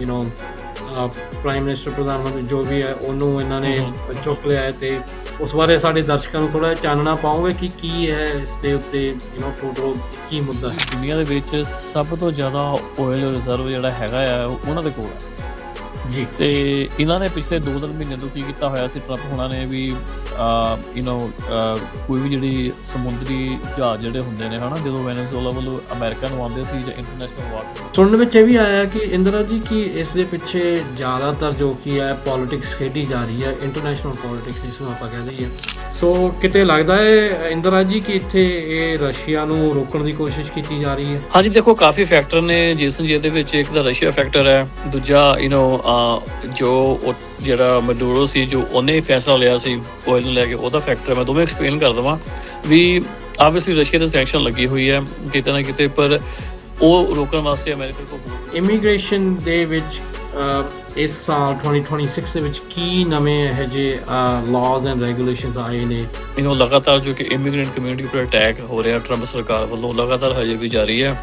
You know prime minister ਪ੍ਰਧਾਨ ਮੰਤਰੀ ਜੋ ਵੀ ਹੈ ਉਹਨੂੰ ਇਹਨਾਂ ਨੇ ਹਮ। ਚੁੱਕ ਲਿਆ ਹੈ ਤੇ ਉਸ ਬਾਰੇ ਸਾਡੇ ਦਰਸ਼ਕਾਂ ਨੂੰ ਥੋੜਾ ਚਾਨਣਾ ਪਾਓਗੇ ਕਿ ਕੀ ਹੈ ਇਸ ਦੇ ਉੱਤੇ ਯੂ نو ਟੋਟਲ ਕੀ ਮੁੱਦਾ ਹੈ ਦੁਨੀਆ ਦੇ ਵਿੱਚ ਸਭ ਤੋਂ ਜ਼ਿਆਦਾ ਆਇਲ ਰਿਜ਼ਰਵ ਜਿਹੜਾ ਹੈਗਾ ਆ ਉਹ ਉਹਨਾਂ ਦੇ ਕੋਲ ਹੈ ਜੀ ਤੇ ਇਹਨਾਂ ਨੇ ਪਿਛਲੇ 2-3 ਮਹੀਨੇ ਤੋਂ ਕੀ ਕੀਤਾ ਹੋਇਆ ਸੀ ਟਰੰਪ ਹੁਣਾਂ ਨੇ ਵੀ ਯੂ نو ਕੋਈ ਵੀ ਜਿਹੜੀ ਸਮੁੰਦਰੀ ਜਹਾਜ਼ ਜਿਹੜੇ ਹੁੰਦੇ ਨੇ ਹਨਾ ਜਦੋਂ ਵੈਨੇਜ਼ੁਏਲਾ ਵੱਲੋਂ ਅਮਰੀਕਾ ਨੂੰ ਆਉਂਦੇ ਸੀ ਜਾਂ ਇੰਟਰਨੈਸ਼ਨਲ ਵਾਟਰ ਸੁਣਨ ਵਿੱਚ ਇਹ ਵੀ ਆਇਆ ਕਿ ਇੰਦਰਾ ਜੀ ਕਿ ਇਸ ਦੇ ਪਿੱਛੇ ਜ਼ਿਆਦਾਤਰ ਜੋ ਕੀ ਹੈ ਪੋਲਿਟਿਕਸ ਖੇਡੀ ਜਾ ਰਹੀ ਹੈ ਇੰਟਰਨੈਸ਼ਨਲ ਪੋਲਿਟਿਕਸ ਜਿਸ ਨੂੰ ਆਪਾਂ ਕਹਿੰਦੇ ਹੀ ਆ ਸੋ ਕਿਤੇ ਲੱਗਦਾ ਹੈ ਇੰਦਰਾ ਜੀ ਕਿ ਇੱਥੇ ਇਹ ਰਸ਼ੀਆ ਨੂੰ ਰੋਕਣ ਦੀ ਕੋਸ਼ਿਸ਼ ਕੀਤੀ ਜਾ ਰਹੀ ਹੈ ਹਾਂਜੀ ਦੇਖੋ ਕਾਫੀ ਫੈਕਟਰ ਨੇ ਜਿਸਨ ਜਿਹਦੇ ਵਿੱਚ ਇੱਕ ਤਾਂ ਰਸ਼ੀਆ ਫੈਕਟਰ ਹੈ ਦੂਜਾ ਯੂ نو ਜੋ ਉਹ ਜਿਹੜਾ ਮਡੂਰੋ ਸੀ ਜੋ ਉਹਨੇ ਫੈਸਲਾ ਲਿਆ ਸੀ ਆਇਲ ਨੂੰ ਲੈ ਕੇ ਉਹਦਾ ਫੈਕਟਰ ਮੈਂ ਦੋਵੇਂ ਐਕਸਪਲੇਨ ਕਰ ਦਵਾਂ। ਵੀ ਆਬਵੀਅਸਲੀ ਰਸ਼ੀਆ ਤੇ ਸੈਂਕਸ਼ਨ ਲੱਗੀ ਹੋਈ ਹੈ ਕਿਤੇ ਨਾ ਕਿਤੇ ਪਰ ਉਹ ਰੋਕਣ ਵਾਸਤੇ ਅਮਰੀਕਾ ਕੋਲ ਇਮੀਗ੍ਰੇਸ਼ਨ ਦੇ ਵਿੱਚ ਇਸ ਸਾਲ 2026 ਦੇ ਵਿੱਚ ਕੀ ਨਵੇਂ ਇਹ ਜੇ ਲਾਜ਼ ਐਂਡ ਰੈਗੂਲੇਸ਼ਨਸ ਆਏ ਨੇ? نو ਲਗਾਤਾਰ ਜੋ ਕਿ ਇਮੀਗ੍ਰੈਂਟ ਕਮਿਊਨਿਟੀ ਉੱਪਰ ਅਟੈਕ ਹੋ ਰਿਹਾ ਟਰੰਪ ਸਰਕਾਰ ਵੱਲੋਂ ਲਗਾਤਾਰ ਹਜੇ ਵੀ ਜਾਰੀ ਹੈ।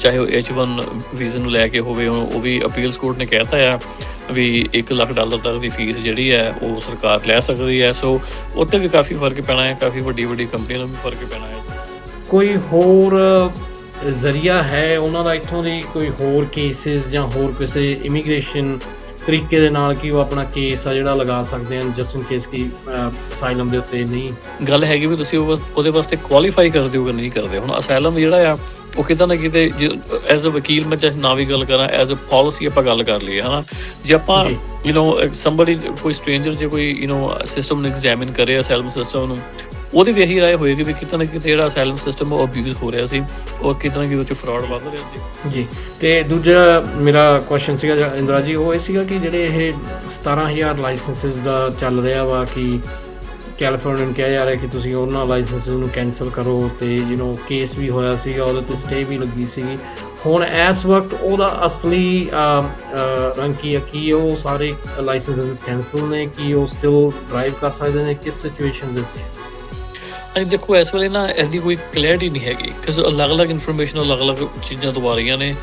ਚਾਹੇ ਉਹ H1 ਵੀਜ਼ਾ ਨੂੰ ਲੈ ਕੇ ਹੋਵੇ, ਉਹ ਵੀ ਅਪੀਲਸ ਕੋਰਟ ਨੇ ਕਹਿਤਾ ਆ ਵੀ 1 ਲੱਖ ਡਾਲਰ ਤੱਕ ਦੀ ਫੀਸ ਜਿਹੜੀ ਹੈ, ਉਹ ਸਰਕਾਰ ਲੈ ਸਕਦੀ ਹੈ। ਸੋ ਉੱਤੇ ਵੀ ਕਾਫੀ ਫ਼ਰਕ ਪੈਣਾ ਹੈ, ਕਾਫੀ ਵੱਡੀ ਵੱਡੀ ਕੰਪਨੀਆਂ ਨੂੰ ਵੀ ਫ਼ਰਕ ਪੈਣਾ ਹੈ। ਕੋਈ ਹੋਰ ਜ਼ਰੀਆ ਹੈ ਉਹਨਾਂ ਦਾ ਇੱਥੋਂ ਦੀ, ਕੋਈ ਹੋਰ ਕੇਸਿਸ ਜਾਂ ਹੋਰ ਕਿਸੇ ਇਮੀਗ੍ਰੇਸ਼ਨ ਤਰੀਕੇ ਦੇ ਨਾਲ ਕਿ ਉਹ ਆਪਣਾ ਕੇਸ ਆ ਜਿਹੜਾ ਲਗਾ ਸਕਦੇ ਹਨ ਜਸਟ ਇਨ ਕੇਸ ਕਿ ਅਸਾਈਲਮ ਦੇ ਉੱਤੇ ਨਹੀਂ ਗੱਲ ਹੈਗੀ ਵੀ ਤੁਸੀਂ ਉਹ ਬਸ- ਉਹਦੇ ਵਾਸਤੇ ਕੁਆਲੀਫਾਈ ਕਰਦੇ ਹੋ ਕਿ ਨਹੀਂ ਕਰਦੇ ਹੁਣ ਅਸਾਈਲਮ ਜਿਹੜਾ ਆ ਉਹ ਕਿਤੇ ਨਾ ਕਿਤੇ ਐਜ਼ ਅ ਵਕੀਲ ਮੈਂ ਚਾਹੇ ਨਾ ਵੀ ਗੱਲ ਕਰਾਂ ਐਜ਼ ਅ ਪਾਲਿਸੀ ਆਪਾਂ ਗੱਲ ਕਰ ਲਈਏ ਹਨਾ ਜੇ ਆਪਾਂ ਜੀ। ਯੂ نو ਸਮਬਡੀ ਕੋਈ ਸਟ੍ਰੇਂਜਰ ਜੇ ਕੋਈ ਯੂ نو ਸਿਸਟਮ ਨੂੰ ਐਗਜ਼ਾਮਿਨ ਕਰੇ ਅਸਾਈਲਮ ਸਿਸਟਮ ਨੂੰ ਉਹਦੀ ਵੀ ਇਹੀ ਰਾਏ ਹੋਏਗੀ ਵੀ ਕਿਤੇ ਨਾ ਕਿਤੇ ਜਿਹੜਾ ਅਸਾਈਲਮ ਸਿਸਟਮ ਉਹ ਅਬਿਊਜ਼ ਹੋ ਰਿਹਾ ਸੀ ਔਰ ਕਿਤੇ ਨਾ ਕਿਤੇ ਉਹ 'ਚ ਫਰਾਡ ਵੱਧ ਰਿਹਾ ਸੀ। ਜੀ। ਤੇ ਦੂਜਾ ਮੇਰਾ ਕੁਐਸਚਨ ਸੀਗਾ ਇੰਦਰਾ ਜੀ, ਉਹ ਇਹ ਸੀਗਾ ਕਿ ਜਿਹੜੇ ਇਹ 17000 ਲਾਇਸੈਂਸਸ ਦਾ ਚੱਲ ਰਿਹਾ ਵਾ ਕਿ ਕੈਲੀਫੋਰਨੀਆ ਨੂੰ ਕਿਹਾ ਜਾ ਰਿਹਾ ਕਿ ਤੁਸੀਂ ਉਹਨਾਂ ਲਾਇਸੈਂਸਸ ਨੂੰ ਕੈਨਸਲ ਕਰੋ ਤੇ ਯੂ نو ਕੇਸ ਵੀ ਹੋਇਆ ਸੀਗਾ, ਉਹਦੇ ਤੇ ਸਟੇ ਵੀ ਲੱਗੀ ਸੀਗੀ। ਹੁਣ ਇਸ ਵਕਤ ਉਹਦਾ ਅਸਲੀ ਰੰਗ ਕੀ ਹੈ ਕਿ ਉਹ ਸਾਰੇ ਲਾਇਸੈਂਸਸ ਕੈਨਸਲ ਨੇ? ਕਿ ਉਹ ਸਟਿਲ ਡਰਾਈਵ ਕਰ ਸਕਦੇ ਨੇ? ਕਿਸ ਸਿਚੁਏਸ਼ਨ ਦੇ ਉੱਤੇ ਹਾਂਜੀ ਦੇਖੋ, ਇਸ ਵੇਲੇ ਨਾ ਇਸ ਦੀ ਕੋਈ ਕਲੈਰਿਟੀ ਨਹੀਂ ਹੈਗੀ ਕਿਉਂਕਿ ਅਲੱਗ-ਅਲੱਗ ਇਨਫੋਰਮੇਸ਼ਨ ਅਲੱਗ-ਅਲੱਗ ਚੀਜ਼ਾਂ ਤੋਂ ਆ ਰਹੀਆਂ ਨੇ।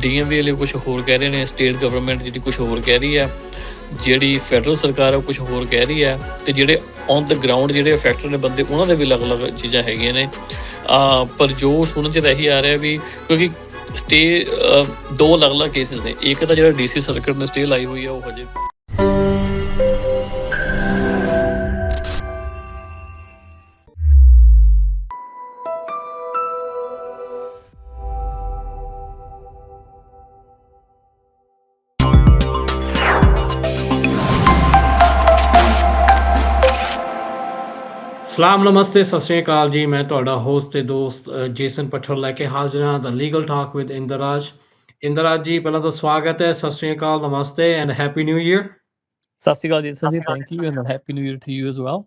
ਡੀਐਮਵੀ ਵਾਲੇ ਕੁਝ ਹੋਰ ਕਹਿ ਰਹੇ ਨੇ ਸਟੇਟ ਗਵਰਨਮੈਂਟ ਜਿਹੜੀ ਕੁਝ ਹੋਰ ਕਹਿ ਰਹੀ ਹੈ, ਜਿਹੜੀ ਫੈਡਰਲ ਸਰਕਾਰ ਹੈ ਉਹ ਕੁਝ ਹੋਰ ਕਹਿ ਰਹੀ ਹੈ, ਤੇ ਜਿਹੜੇ ਔਨ ਦ ਗਰਾਊਂਡ ਜਿਹੜੇ ਅਫੈਕਟਡ ਨੇ ਬੰਦੇ, ਉਹਨਾਂ ਦੇ ਵੀ ਅਲੱਗ-ਅਲੱਗ ਚੀਜ਼ਾਂ ਹੈਗੀਆਂ ਨੇ। ਆ, ਪਰ ਜੋ ਸੁਣਨ ਚ ਰਹੀ ਆ ਰਿਹਾ ਵੀ, ਕਿਉਂਕਿ ਸਟੇ ਦੋ ਅਲੱਗ-ਅਲੱਗ ਕੇਸਿਸ ਨੇ, ਇੱਕ ਤਾਂ ਜਿਹੜਾ ਡੀਸੀ ਸਰਕਟ ਨੇ ਸਟੇ ਲਾਈ ਹੋਈ ਆ, ਉਹ ਹਜੇ ਸਲਾਮ ਨਮਸਤੇ ਸਤਿ ਸ਼੍ਰੀ ਅਕਾਲ ਜੀ। ਮੈਂ ਤੁਹਾਡਾ ਹੋਸਟ ਤੇ ਦੋਸਤ ਜੇਸਨ ਪਠਰ ਲੈ ਕੇ ਹਾਜ਼ਰ ਹਾਂ ਦਾ legal talk with Indraj. Indraj ji ਪਹਿਲਾਂ ਤਾਂ ਸਵਾਗਤ ਹੈ। ਸਤਿ ਸ਼੍ਰੀ ਅਕਾਲ ਨਮਸਤੇ ਐਂਡ ਹੈਪੀ ਨਿਊ ਇਅਰ ਸਤਿ ਸ਼੍ਰੀ ਅਕਾਲ ਜੀ ਸਰ ਜੀ thank you and happy new year to you as well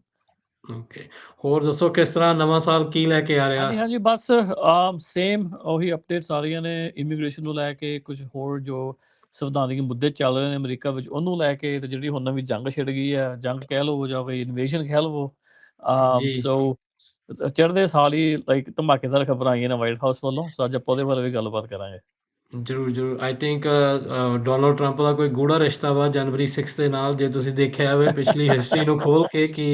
okay ਹੋਰ ਦੱਸੋ ਕਿਸ ਤਰ੍ਹਾਂ ਨਵਾਂ ਸਾਲ ਕੀ ਲੈ ਕੇ ਆ ਰਿਹਾ? ਹਾਂਜੀ ਹਾਂਜੀ ਬਸ ਸੇਮ ਉਹੀ ਅਪਡੇਟਸ ਆ ਰਹੀਆਂ ਨੇ। ਇਮੀਗ੍ਰੇਸ਼ਨ ਨੂੰ ਲੈ ਕੇ ਕੁਝ ਹੋਰ ਜੋ ਸੰਵਿਧਾਨਿਕ ਮੁੱਦੇ ਚੱਲ ਰਹੇ ਨੇ ਅਮਰੀਕਾ ਵਿੱਚ ਉਹਨੂੰ ਲੈ ਕੇ ਤੇ ਜਿਹੜੀ ਹੁਣ ਨਵੀਂ ਜੰਗ ਛਿੜ ਗਈ ਹੈ ਜੰਗ ਕਹਿ ਲਓ ਜਾਂ ਕੋਈ ਇਨਵੇਸ਼ਨ ਕਹਿ ਲਓ ਜੀ। ਸੋ ਚੜ੍ਹਦੇ ਸਾਲ ਹੀ ਲਾਈਕ ਧਮਾਕੇਦਾਰ ਖਬਰਾਂ ਆਈਆਂ ਨੇ ਵਾਈਟ ਹਾਊਸ ਵੱਲੋਂ ਸੋ ਅੱਜ ਆਪਾਂ ਉਹਦੇ ਬਾਰੇ ਵੀ ਗੱਲਬਾਤ ਕਰਾਂਗੇ ਜਰੂਰ ਜਰੂਰ ਆਈ ਥਿੰਕ ਡੋਨਲਡ ਟਰੰਪ ਦਾ ਕੋਈ ਗੂੜਾ ਰਿਸ਼ਤਾ ਵਾ ਜਨਵਰੀ 6 ਦੇ ਨਾਲ ਜੇ ਤੁਸੀਂ ਦੇਖਿਆ ਹੋਵੇ ਪਿਛਲੀ ਹਿਸਟਰੀ ਨੂੰ ਖੋਲ ਕੇ ਕਿ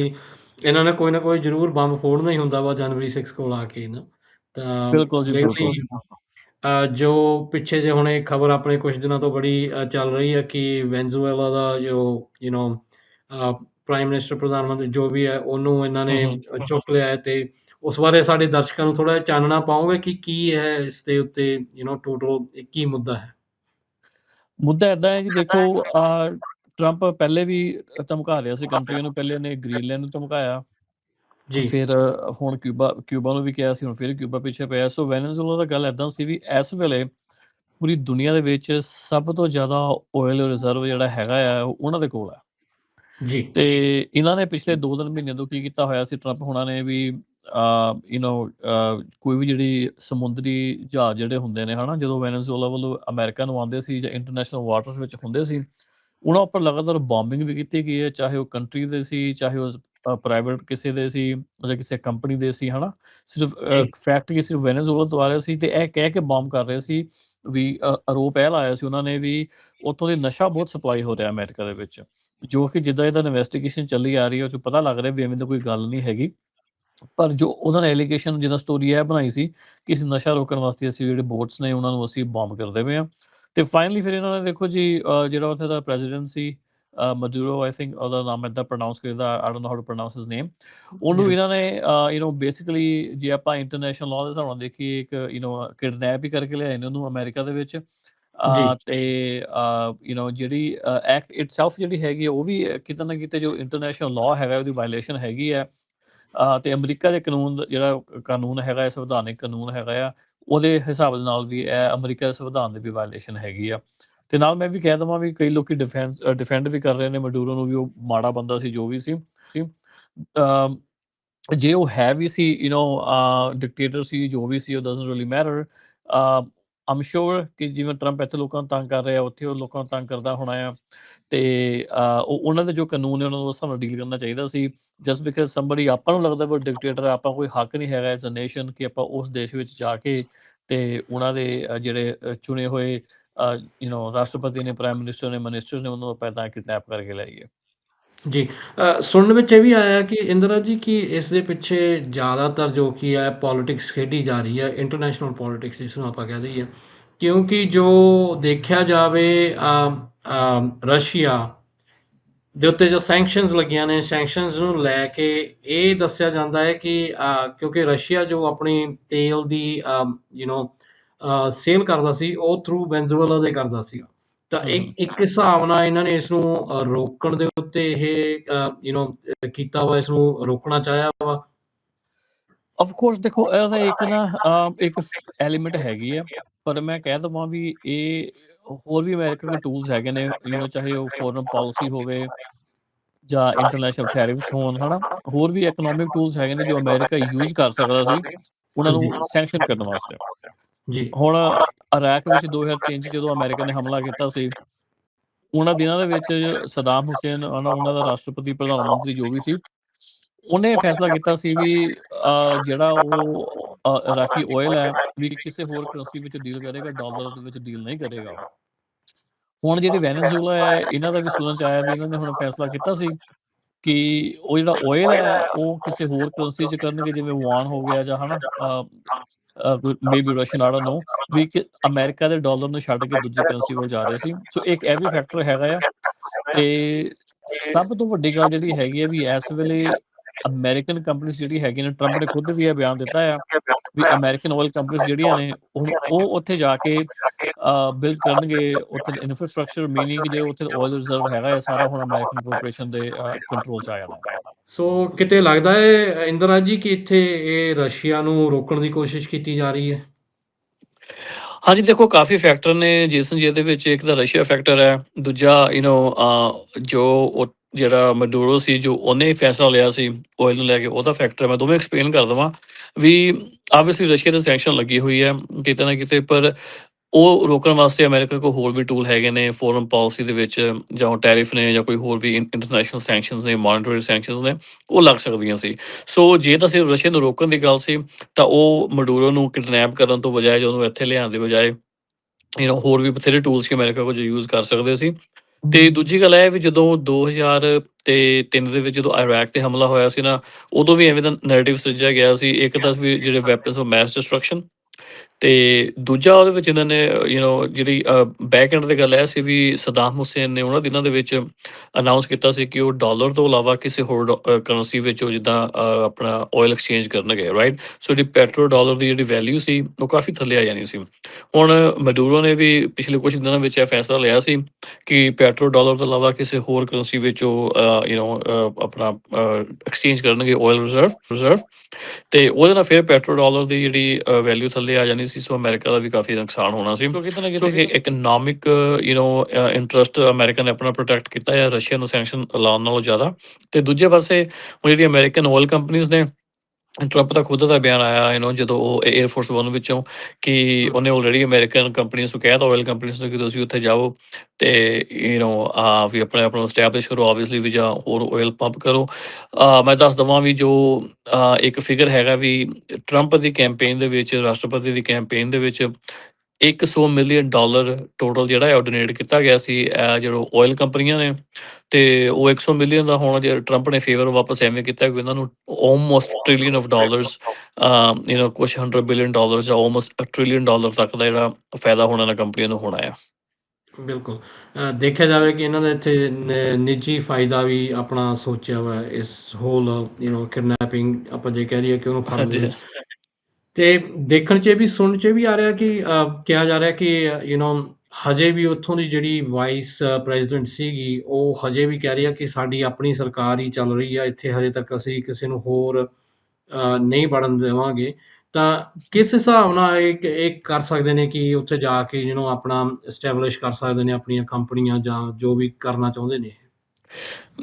ਇਹਨਾਂ ਨੇ ਕੋਈ ਨਾ ਕੋਈ ਜਰੂਰ ਬੰਬ ਫੋੜਨਾ ਹੀ ਹੁੰਦਾ ਵਾ ਜਨਵਰੀ 6 ਕੋਲ ਆ ਕੇ ਨਾ ਤਾਂ ਬਿਲਕੁਲ ਜੀ, lately, ਬਿਲਕੁਲ। ਅ, ਜੋ ਪਿੱਛੇ ਜੇ ਹੁਣ ਇਹ ਖਬਰ ਆਪਣੇ ਕੁਝ ਦਿਨਾਂ ਤੋਂ ਬੜੀ ਅ, ਚੱਲ ਰਹੀ ਹੈ ਕਿ ਵੈਨਜ਼ੂਏਲਾ ਦਾ ਜੋ ਯੂ نو ਪ੍ਰਾਈਮ ਮਿਨਿਸਟਰ ਪ੍ਰਧਾਨ ਮੰਤਰੀ ਜੋ ਵੀ ਹੈ ਉਹਨੂੰ ਇਹਨਾਂ ਨੇ। ਚੁੱਕ ਲਿਆ ਹੈ ਤੇ ਉਸ ਬਾਰੇ ਸਾਡੇ ਦਰਸ਼ਕਾਂ ਨੂੰ ਥੋੜਾ ਚਾਨਣਾ ਪਾਓਗੇ ਕਿ ਕੀ ਹੈ ਇਸ ਦੇ ਉੱਤੇ ਯੂ نو ਟੋਟਲ ਕੀ ਮੁੱਦਾ ਹੈ? ਮੁੱਦਾ ਇਦਾਂ ਹੈ ਜੀ ਦੇਖੋ ਟਰੰਪ ਪਹਿਲੇ ਵੀ ਧਮਕਾ ਰਿਹਾ ਸੀ ਕੰਟਰੀਆਂ ਨੂੰ ਪਹਿਲੇ ਨੇ ਗ੍ਰੀਨਲੈਂਡ ਨੂੰ ਧਮਕਾਇਆ। ਜੀ। ਫਿਰ ਹੁਣ ਕਿਊਬਾ ਕਿਊਬਾ ਨੂੰ ਵੀ ਕਿਹਾ ਸੀ ਹੁਣ ਫਿਰ ਕਿਊਬਾ ਪਿੱਛੇ ਪਿਆ। ਸੋ ਵੈਨੇਜ਼ੁਏਲਾ ਦਾ ਗੱਲ ਐਦਾਂ ਸੀ ਵੀ ਇਸ ਵੇਲੇ ਪੂਰੀ ਦੁਨੀਆ ਦੇ ਵਿੱਚ ਸਭ ਤੋਂ ਜ਼ਿਆਦਾ ਆਇਲ ਰਿਜ਼ਰਵ ਜਿਹੜਾ ਹੈਗਾ ਆ ਉਹ ਉਹਨਾਂ ਦੇ ਕੋਲ ਹੈ ਜੀ। ਤੇ ਇਹਨਾਂ ਨੇ ਪਿਛਲੇ 2-3 ਮਹੀਨਿਆਂ ਤੋਂ ਕੀ ਕੀਤਾ ਹੋਇਆ ਸੀ ਟਰੰਪ ਹੁਣਾਂ ਨੇ ਵੀ ਯੂ نو ਕੋਈ ਵੀ ਜਿਹੜੀ ਸਮੁੰਦਰੀ ਜਹਾਜ਼ ਜਿਹੜੇ ਹੁੰਦੇ ਨੇ, ਹਨਾ, ਜਦੋਂ ਵੈਨੇਜ਼ੁਏਲਾ ਵੱਲੋਂ ਅਮਰੀਕਾ ਨੂੰ ਆਉਂਦੇ ਸੀ ਜਾਂ ਇੰਟਰਨੈਸ਼ਨਲ ਵਾਟਰਸ ਵਿੱਚ ਹੁੰਦੇ ਸੀ, ਉਹਨਾਂ ਉੱਪਰ ਲਗਾਤਾਰ ਬੰਬਿੰਗ ਵੀ ਕੀਤੀ ਗਈ ਹੈ, ਚਾਹੇ ਉਹ ਕੰਟਰੀ ਦੇ ਸੀ, ਚਾਹੇ ਉਹ ਪ੍ਰਾਈਵੇਟ ਕਿਸੇ ਦੇ ਸੀ ਜਾਂ ਕਿਸੇ ਕੰਪਨੀ ਦੇ ਸੀ ਹਨਾ? ਸਿਰਫ। ਫੈਕਟਰੀ ਸਿਰਫ ਵੈਨੇਜ਼ੁਏਲਾ ਤੋਂ ਆ ਰਹੇ ਸੀ ਤੇ ਇਹ ਕਹਿ ਕੇ ਬੰਬ ਕਰ ਰਹੇ ਸੀ ਵੀ ਆਰੋਪ ਇਹ ਲਾਇਆ ਸੀ ਉਹਨਾਂ ਨੇ ਵੀ ਉੱਥੋਂ ਦੀ ਨਸ਼ਾ ਬਹੁਤ ਸਪਲਾਈ ਹੋ ਰਿਹਾ ਅਮਰੀਕਾ ਦੇ ਵਿੱਚ ਜੋ ਕਿ ਜਿੱਦਾਂ ਇਹਦਾ ਇਨਵੈਸਟੀਗੇਸ਼ਨ ਚੱਲੀ ਆ ਰਹੀ ਹੈ ਉਹ 'ਚ ਪਤਾ ਲੱਗ ਰਿਹਾ ਵੀ ਐਵੇਂ ਦੀ ਕੋਈ ਗੱਲ ਨਹੀਂ ਹੈਗੀ। ਪਰ ਜੋ ਉਹਨਾਂ ਨੇ ਐਲੀਗੇਸ਼ਨ ਜਿੱਦਾਂ ਸਟੋਰੀ ਇਹ ਬਣਾਈ ਸੀ ਕਿ ਅਸੀਂ ਨਸ਼ਾ ਰੋਕਣ ਵਾਸਤੇ ਅਸੀਂ ਜਿਹੜੇ ਬੋਟਸ ਨੇ ਉਹਨਾਂ ਨੂੰ ਅਸੀਂ ਬੰਬ ਕਰਦੇ ਪਏ ਹਾਂ। ਤੇ ਫਾਈਨਲੀ ਫਿਰ ਇਹਨਾਂ ਨੇ ਦੇਖੋ ਜੀ ਜਿਹੜਾ ਉੱਥੇ ਦਾ ਪ੍ਰੈਜ਼ੀਡੈਂਟ ਸੀ ਮਡੂਰੋ ਆਈ ਥਿੰਕ ਉਹਦਾ ਨਾਮ ਇਦਾਂ ਪ੍ਰੋਨਾਂਸ ਕਰਦਾ I don't know how to pronounce his name ਉਹਨੂੰ ਜੀ। ਇਹਨਾਂ ਨੇ ਯੂ نو ਬੇਸਿਕਲੀ ਜੇ ਆਪਾਂ ਇੰਟਰਨੈਸ਼ਨਲ ਲਾਅ ਦੇ ਹਿਸਾਬ ਨਾਲ ਦੇਖੀਏ ਇੱਕ ਯੂ نو ਕਿਡਨੈਪ ਹੀ ਕਰਕੇ ਲਿਆਏ ਨੇ ਉਹਨੂੰ ਅਮਰੀਕਾ ਦੇ ਵਿੱਚ ਅ, ਤੇ ਯੂ نو ਜਿਹੜੀ ਐਕਟ ਇਟਸੈਲਫ ਜਿਹੜੀ ਹੈਗੀ ਆ, ਉਹ ਵੀ ਅ, ਕਿਤੇ ਨਾ ਕਿਤੇ ਜੋ ਇੰਟਰਨੈਸ਼ਨਲ ਲਾਅ ਹੈਗਾ ਉਹਦੀ ਵਾਇਲੇਸ਼ਨ ਹੈਗੀ ਹੈ ਅ, ਤੇ ਅਮਰੀਕਾ ਦੇ ਕਾਨੂੰਨ ਦਾ ਜਿਹੜਾ ਕਾਨੂੰਨ ਹੈਗਾ ਹੈ ਸੰਵਿਧਾਨਿਕ ਕਾਨੂੰਨ ਹੈਗਾ ਆ ਉਹਦੇ ਹਿਸਾਬ ਦੇ ਨਾਲ ਵੀ ਇਹ ਅਮਰੀਕਾ ਦੇ ਸੰਵਿਧਾਨ ਦੀ ਵੀ ਵਾਇਲੇਸ਼ਨ ਹੈਗੀ ਆ ਤੇ ਨਾਲ ਮੈਂ ਵੀ ਕਹਿ ਦਵਾਂ ਵੀ ਕਈ ਲੋਕੀ ਡਿਫੈਂਸ ਡਿਫੈਂਡ ਵੀ ਕਰ ਰਹੇ ਨੇ ਮਡੂਰੋ ਨੂੰ ਵੀ ਉਹ ਮਾੜਾ ਬੰਦਾ ਸੀ, ਜੋ ਵੀ ਸੀ। ਜੇ ਉਹ ਹੈ ਵੀ ਸੀ ਯੂ نو ਡਿਕਟੇਟਰ ਸੀ, ਜੋ ਵੀ ਸੀ, ਉਹ doesn't really matter I'm sure ਕਿ ਜਿਵੇਂ ਟਰੰਪ ਇੱਥੇ ਲੋਕਾਂ ਨੂੰ ਤੰਗ ਕਰ ਰਿਹਾ, ਉੱਥੇ ਉਹ ਲੋਕਾਂ ਨੂੰ ਤੰਗ ਕਰਦਾ ਹੋਣਾ ਆ। ਤੇ ਉਹ ਉਹਨਾਂ ਦੇ ਜੋ ਕਾਨੂੰਨ ਨੇ, ਉਹਨਾਂ ਨੂੰ ਸਾਨੂੰ ਡੀਲ ਕਰਨਾ ਚਾਹੀਦਾ ਸੀ। ਜਸਟ ਬਿਕਾਜ਼ ਸਮਬਡੀ ਆਪਾਂ ਨੂੰ ਲੱਗਦਾ ਵੀ ਉਹ ਡਿਕਟੇਟਰ ਆਪਾਂ ਕੋਈ ਹੱਕ ਨਹੀਂ ਹੈਗਾ ਐਜ਼ ਅ ਨੇਸ਼ਨ ਕਿ ਆਪਾਂ ਉਸ ਦੇਸ਼ ਵਿੱਚ ਜਾ ਕੇ ਤੇ ਉਹਨਾਂ ਦੇ ਜਿਹੜੇ ਚੁਣੇ ਹੋਏ यू नो राष्ट्रपति ने प्राइम मिनिस्टर ने मिनिस्टर्स ने उन लोगों को पैदा किडनैप करके लाइए ਜੀ ਅ, ਸੁਣਨ ਵਿੱਚ ਇਹ ਵੀ ਆਇਆ ਕਿ ਇੰਦਰਾ ਜੀ ਕਿ ਇਸ ਦੇ ਪਿੱਛੇ ਜ਼ਿਆਦਾਤਰ ਜੋ ਕੀ ਹੈ ਪੋਲਿਟਿਕਸ ਖੇਡੀ ਜਾ ਰਹੀ ਹੈ ਇੰਟਰਨੈਸ਼ਨਲ ਪੋਲਿਟਿਕਸ ਜਿਸ ਨੂੰ ਆਪਾਂ ਕਹਿ ਦਈਏ ਕਿਉਂਕਿ ਜੋ ਦੇਖਿਆ ਜਾਵੇ ਅ, ਅ, ਰਸ਼ੀਆ ਦੇ ਉੱਤੇ ਜੋ ਸੈਂਕਸ਼ਨਸ ਲੱਗੀਆਂ ਨੇ ਸੈਂਕਸ਼ਨਸ ਨੂੰ ਲੈ ਕੇ ਇਹ ਦੱਸਿਆ ਜਾਂਦਾ ਹੈ ਕਿ ਅ, ਕਿਉਂਕਿ ਰਸ਼ੀਆ ਜੋ ਆਪਣੀ ਤੇਲ ਦੀ ਯੂ نو ਸੇਲ ਕਰਦਾ ਸੀ ਉਹ ਥਰੂ ਵੈਨਜ਼ੂਏਲਾ ਦੇ ਕਰਦਾ ਸੀਗਾ ਤਾਂ ਇੱਕ ਹਮ। ਇੱਕ ਹਿਸਾਬ ਨਾਲ ਇਹਨਾਂ ਨੇ ਇਸ ਨੂੰ ਅ, ਰੋਕਣ ਦੇ ਉੱਤੇ ਇਹ ਯੂ نو ਕੀਤਾ ਵਾ ਇਸ ਨੂੰ ਰੋਕਣਾ ਚਾਹਿਆ ਵਾ ਆਫ ਕੋਰਸ ਦੇਖੋ ਇਹਦਾ ਇੱਕ ਨਾ ਅਮ, ਇੱਕ ਐਲੀਮੈਂਟ ਹੈਗੀ ਆ ਪਰ ਮੈਂ ਕਹਿ ਦਵਾਂ ਵੀ ਇਹ ਹੋਰ ਵੀ ਅਮਰੀਕਾ ਦੇ ਟੂਲਸ ਹੈਗੇ ਨੇ ਯੂ نو ਚਾਹੇ ਉਹ ਫੋਰਨ ਪਾਲਿਸੀ ਹੋਵੇ ਜਾਂ ਇੰਟਰਨੈਸ਼ਨਲ ਟੈਰਿਫਸ ਹੋਣ ਹਨਾ? ਹੋਰ ਵੀ ਇਕਨੋਮਿਕ ਟੂਲਸ ਹੈਗੇ ਨੇ ਜੋ ਅਮਰੀਕਾ ਯੂਜ਼ ਕਰ ਸਕਦਾ ਸੀ ਉਹਨਾਂ ਨੂੰ। ਸੈਂਕਸ਼ਨ ਕਰਨ ਵਾਸਤੇ। ਜੀ। ਹੁਣ ਇਰਾਕ ਵਿੱਚ 2003 ਚ ਜਦੋਂ ਅਮਰੀਕਾ ਨੇ ਹਮਲਾ ਕੀਤਾ ਸੀ ਉਹਨਾਂ ਦਿਨਾਂ ਦੇ ਵਿੱਚ ਸਦਾਮ ਹੁਸੈਨ ਹਨਾ, ਉਹਨਾਂ ਦਾ ਰਾਸ਼ਟਰਪਤੀ ਪ੍ਰਧਾਨ ਮੰਤਰੀ ਜੋ ਵੀ ਸੀ ਉਹਨੇ ਫੈਸਲਾ ਕੀਤਾ ਸੀ ਵੀ ਜਿਹੜਾ ਉਹ ਇਰਾਕੀ ਆਇਲ ਹੈ ਵੀ ਕਿਸੇ ਹੋਰ ਕਰੰਸੀ ਵਿੱਚ ਡੀਲ ਕਰੇਗਾ ਡਾਲਰ ਦੇ ਵਿੱਚ ਡੀਲ ਨਹੀਂ ਕਰੇਗਾ ਹੁਣ ਜਿਹੜੀ ਵੈਨੇਜ਼ੂਲਾ ਹੈ ਇਹਨਾਂ ਦਾ ਵੀ ਸੁਣਨ ਚ ਆਇਆ ਵੀ ਇਹਨਾਂ ਨੇ ਹੁਣ ਫੈਸਲਾ ਕੀਤਾ ਸੀ ਕਿ ਉਹ ਜਿਹੜਾ ਆਇਲ ਹੈ ਉਹ ਕਿਸੇ ਹੋਰ ਕਰੰਸੀ ਚ ਕਰਨਗੇ ਜਿਵੇਂ ਵਾਨ ਹੋ ਗਿਆ ਜਾਂ ਹਨਾ maybe Russian I don't know ਵੀ ਕਿ ਅਮਰੀਕਾ ਦੇ ਡਾਲਰ ਨੂੰ ਛੱਡ ਕੇ ਦੂਜੀ ਕਰੰਸੀ ਵੱਲ ਜਾ ਰਹੇ ਸੀ। ਸੋ ਇੱਕ ਇਹ ਵੀ ਫੈਕਟਰ ਹੈਗਾ ਆ ਤੇ ਸਭ ਤੋਂ ਵੱਡੀ ਗੱਲ ਜਿਹੜੀ ਹੈਗੀ ਹੈ ਵੀ ਇਸ ਵੇਲੇ ਅਮਰੀਕਨ ਕੰਪਨੀਆਂ ਜਿਹੜੀ ਹੈਗੀਆਂ ਨੇ ਟਰੰਪ ਨੇ ਖੁਦ ਵੀ ਇਹ ਬਿਆਨ ਦਿੱਤਾ ਆ ਵੀ ਅਮਰੀਕਨ ਆਇਲ ਕੰਪਨੀਆਂ ਜਿਹੜੀਆਂ ਨੇ ਉਹ ਉਹ ਉੱਥੇ ਜਾ ਕੇ ਬਿਲਡ ਕਰਨਗੇ ਉੱਥੇ ਇਨਫਰਾਸਟ੍ਰਕਚਰ ਮੀਨਿੰਗ ਜੇ ਉੱਥੇ ਆਇਲ ਰਿਜ਼ਰਵ ਹੈਗਾ ਇਹ ਸਾਰਾ ਹੁਣ ਅਮਰੀਕਨ ਕਾਰਪੋਰੇਸ਼ਨ ਦੇ ਕੰਟਰੋਲ ਚ ਆ ਜਾਣਾ ਸੋ ਕਿਤੇ ਲੱਗਦਾ ਹੈ ਇੰਦਰਾ ਜੀ ਕਿ ਇੱਥੇ ਇਹ ਰਸ਼ੀਆ ਨੂੰ ਰੋਕਣ ਦੀ ਕੋਸ਼ਿਸ਼ ਕੀਤੀ ਜਾ ਰਹੀ ਹੈ? ਹਾਂਜੀ ਦੇਖੋ ਕਾਫੀ ਫੈਕਟਰ ਨੇ ਜਿਸਨ ਜਿਹਦੇ ਵਿੱਚ ਇੱਕ ਤਾਂ ਰਸ਼ੀਆ ਫੈਕਟਰ ਹੈ ਦੂਜਾ ਯੂ نو ਜੋ ਜਿਹੜਾ ਮਡੂਰੋ ਸੀ, ਜੋ ਉਹਨੇ ਫੈਸਲਾ ਲਿਆ ਸੀ ਆਇਲ ਨੂੰ ਲੈ ਕੇ, ਉਹਦਾ ਫੈਕਟਰ ਮੈਂ ਦੋਵੇਂ ਐਕਸਪਲੇਨ ਕਰ ਦਵਾਂ ਵੀ ਆਬਵੀਅਸਲੀ ਰਸ਼ੀਆ ਤੇ ਸੈਂਕਸ਼ਨ ਲੱਗੀ ਹੋਈ ਹੈ, ਕਿਤੇ ਨਾ ਕਿਤੇ, ਪਰ ਉਹ ਰੋਕਣ ਵਾਸਤੇ ਅਮਰੀਕਾ ਕੋਲ ਹੋਰ ਵੀ ਟੂਲ ਹੈਗੇ ਨੇ ਫੋਰਨ ਪਾਲਿਸੀ ਦੇ ਵਿੱਚ, ਜਾਂ ਟੈਰਿਫ ਨੇ, ਜਾਂ ਕੋਈ ਹੋਰ ਵੀ ਇੰਟਰਨੈਸ਼ਨਲ ਸੈਂਕਸ਼ਨਸ ਨੇ ਮੋਨਿਟਰੀ ਸੈਂਕਸ਼ਨਸ ਨੇ, ਉਹ ਲੱਗ ਸਕਦੀਆਂ ਸੀ। ਸੋ ਜੇ ਤਾਂ ਸਿਰਫ ਰਸ਼ੀਆ ਨੂੰ ਰੋਕਣ ਦੀ ਗੱਲ ਸੀ, ਤਾਂ ਉਹ ਮਡੂਰੋ ਨੂੰ ਕਿਡਨੈਪ ਕਰਨ ਤੋਂ ਬਜਾਏ, ਜਾਂ ਉਹਨੂੰ ਇੱਥੇ ਲਿਆਉਣ ਦੇ ਬਜਾਏ ਯੂ نو ਹੋਰ ਵੀ ਬਥੇਰੇ ਟੂਲਸ ਕਿ ਅਮਰੀਕਾ ਕੋਲ ਜੋ ਯੂਜ਼ ਕਰ ਸਕਦੇ ਸੀ। ਤੇ ਦੂਜੀ ਗੱਲ ਇਹ ਹੈ ਵੀ ਜਦੋਂ 2000 ਤੇ 3 ਦੇ ਵਿੱਚ ਜਦੋਂ ਇਰਾਕ ਤੇ ਹਮਲਾ ਹੋਇਆ ਸੀ ਨਾ ਉਦੋਂ ਵੀ ਐਵੇਂ ਦਾ ਨੈਰੇਟਿਵ ਸਿਰਜਿਆ ਗਿਆ ਸੀ ਇੱਕ ਤਾਂ ਵੀ ਜਿਹੜੇ ਵੈਪਨਸ ਆਫ ਮੈਸ ਡਿਸਟਰਕਸ਼ਨ ਤੇ ਦੂਜਾ ਉਹਦੇ ਵਿੱਚ ਇਹਨਾਂ ਨੇ ਯੂ نو ਜਿਹੜੀ ਬੈਕ ਐਂਡ ਤੇ ਗੱਲ ਇਹ ਸੀ ਵੀ ਸਦਾਮ ਹੁਸੈਨ ਨੇ ਉਹਨਾਂ ਦਿਨਾਂ ਦੇ ਵਿੱਚ ਅਨਾਉਂਸ ਕੀਤਾ ਸੀ ਕਿ ਉਹ ਡਾਲਰ ਤੋਂ ਇਲਾਵਾ ਕਿਸੇ ਹੋਰ ਕਰੰਸੀ ਵਿੱਚ ਉਹ ਜਿੱਦਾਂ ਅ, ਆਪਣਾ ਆਇਲ ਐਕਸਚੇਂਜ ਕਰਨਗੇ ਰਾਈਟ ਸੋ ਜਿਹੜੀ ਪੈਟਰੋ ਡਾਲਰ ਦੀ ਜਿਹੜੀ ਵੈਲਿਊ ਸੀ ਉਹ ਕਾਫੀ ਥੱਲੇ ਆ ਜਾਣੀ ਸੀ ਹੁਣ ਮਡੂਰੋ ਨੇ ਵੀ ਪਿਛਲੇ ਕੁਝ ਦਿਨਾਂ ਵਿੱਚ ਇਹ ਫੈਸਲਾ ਲਿਆ ਸੀ ਕਿ ਪੈਟਰੋ ਡਾਲਰ ਤੋਂ ਇਲਾਵਾ ਕਿਸੇ ਹੋਰ ਕਰੰਸੀ ਵਿੱਚ ਉਹ ਯੂ نو ਆਪਣਾ ਐਕਸਚੇਂਜ ਕਰਨਗੇ ਆਇਲ ਰਿਜ਼ਰਵ ਰਿਜ਼ਰਵ ਤੇ ਉਹਦੇ ਨਾਲ ਫਿਰ ਪੈਟਰੋ ਡਾਲਰ ਦੀ ਜਿਹੜੀ ਵੈਲਿਊ ਥੱਲੇ ਆ ਜਾਣੀ ਸੀ ਸੋ ਅਮਰੀਕਾ ਦਾ ਵੀ ਕਾਫੀ ਨੁਕਸਾਨ ਹੋਣਾ ਸੀ। ਸੋ ਕਿਤੇ ਨਾ ਕਿਤੇ economic you know interest America ਨੇ ਆਪਣਾ ਪ੍ਰੋਟੈਕਟ ਕੀਤਾ ਹੈ ਰਸ਼ੀਆ ਨੂੰ ਸੈਂਕਸ਼ਨ ਲਾਉਣ ਨਾਲੋਂ ਜ਼ਿਆਦਾ। ਤੇ ਦੂਜੇ ਪਾਸੇ ਉਹ ਜਿਹੜੀ ਅਮਰੀਕਨ ਆਇਲ ਕੰਪਨੀਆਂ ਨੇ ਟਰੰਪ ਦਾ ਖੁਦ ਦਾ ਬਿਆਨ ਆਇਆ ਯੂ نو ਜਦੋਂ ਉਹ 에ਅਰ ਫੋਰਸ 1 ਵਿੱਚੋਂ ਕਿ ਉਹਨੇ ਆਲਰੇਡੀ ਅਮਰੀਕਨ ਕੰਪਨੀਆਂ ਨੂੰ ਕਹਿਤਾ ਆਇਲ ਕੰਪਨੀਆਂ ਨੂੰ ਕਿ ਤੁਸੀਂ ਉੱਥੇ ਜਾਓ ਤੇ ਯੂ نو ਆ ਵੀ ਆਪਣੇ ਆਪਣਾ ਸਟੈਬਲਿਸ਼ ਕਰੋ ਆਬਵੀਅਸਲੀ ਵੀ ਜਾਂ ਹੋਰ ਆਇਲ ਪੰਪ ਕਰੋ। ਮੈਂ ਦੱਸ ਦਵਾਂ ਵੀ ਜੋ ਇੱਕ ਫਿਗਰ ਹੈਗਾ ਵੀ ਟਰੰਪ ਦੀ ਕੈਂਪੇਨ ਦੇ ਵਿੱਚ ਰਾਸ਼ਟਰਪਤੀ ਦੀ ਕੈਂਪੇਨ ਦੇ ਵਿੱਚ 100 ਮਿਲੀਅਨ ਡਾਲਰ ਟੋਟਲ ਜਿਹੜਾ ਹੈ ਡੋਨੇਟ ਕੀਤਾ ਗਿਆ ਸੀ ਇਹ ਜਿਹੜੋ ਆਇਲ ਕੰਪਨੀਆਂ ਨੇ ਤੇ ਉਹ 100 ਮਿਲੀਅਨ ਦਾ ਹੋਣਾ ਜਿਹੜਾ ਟਰੰਪ ਨੇ ਫੇਵਰ ਵਾਪਸ ਐਵੇਂ ਕੀਤਾ ਕਿ ਉਹਨਾਂ ਨੂੰ almost trillion of dollars you know ਕੁਝ 100 ਬਿਲੀਅਨ ਡਾਲਰਸ ਜਾਂ ਆਲਮੋਸਟ ਟ੍ਰਿਲੀਅਨ ਡਾਲਰ ਤੱਕ ਦਾ ਜਿਹੜਾ ਫਾਇਦਾ ਹੋਣਾ ਨਾ ਕੰਪਨੀਆਂ ਨੂੰ ਹੋਣਾ ਆ ਬਿਲਕੁਲ ਅ, ਦੇਖਿਆ ਜਾਵੇ ਕਿ ਇਹਨਾਂ ਨੇ ਇੱਥੇ ਨ- ਨਿੱਜੀ ਫਾਇਦਾ ਵੀ ਆਪਣਾ ਸੋਚਿਆ ਵਾ ਇਸ ਹੋਲ ਯੂ نو ਕਿਡਨੈਪਿੰਗ ਆਪਾਂ ਜੇ ਕਹਿ ਲਈਏ ਕਿ ਉਹਨੂੰ ਫੜਨ ਦੇ ਹਾਂਜੀ ਵਿੱਚ ਤੇ ਦੇਖਣ 'ਚ ਵੀ ਸੁਣਨ 'ਚ ਵੀ ਆ ਰਿਹਾ ਕਿ ਅ, ਕਿਹਾ ਜਾ ਰਿਹਾ ਕਿ ਯੂ نو ਹਜੇ ਵੀ ਉੱਥੋਂ ਦੀ ਜਿਹੜੀ ਵਾਈਸ ਪ੍ਰੈਜ਼ੀਡੈਂਟ ਸੀਗੀ ਉਹ ਹਜੇ ਵੀ ਕਹਿ ਰਹੀ ਆ ਕਿ ਸਾਡੀ ਆਪਣੀ ਸਰਕਾਰ ਹੀ ਚੱਲ ਰਹੀ ਆ ਇੱਥੇ ਹਜੇ ਤੱਕ ਅਸੀਂ ਕਿਸੇ ਨੂੰ ਹੋਰ ਅ, ਨਹੀਂ ਵੜਨ ਦੇਵਾਂਗੇ ਤਾਂ ਕਿਸ ਹਿਸਾਬ ਨਾਲ ਇਹ ਇਹ ਕਰ ਸਕਦੇ ਨੇ ਕਿ ਉੱਥੇ ਜਾ ਕੇ ਯੂ نو ਆਪਣਾ ਐਸਟੈਬਲਿਸ਼ ਕਰ ਸਕਦੇ ਨੇ ਆਪਣੀਆਂ ਕੰਪਨੀਆਂ ਜਾਂ ਜੋ ਵੀ ਕਰਨਾ ਚਾਹੁੰਦੇ ਨੇ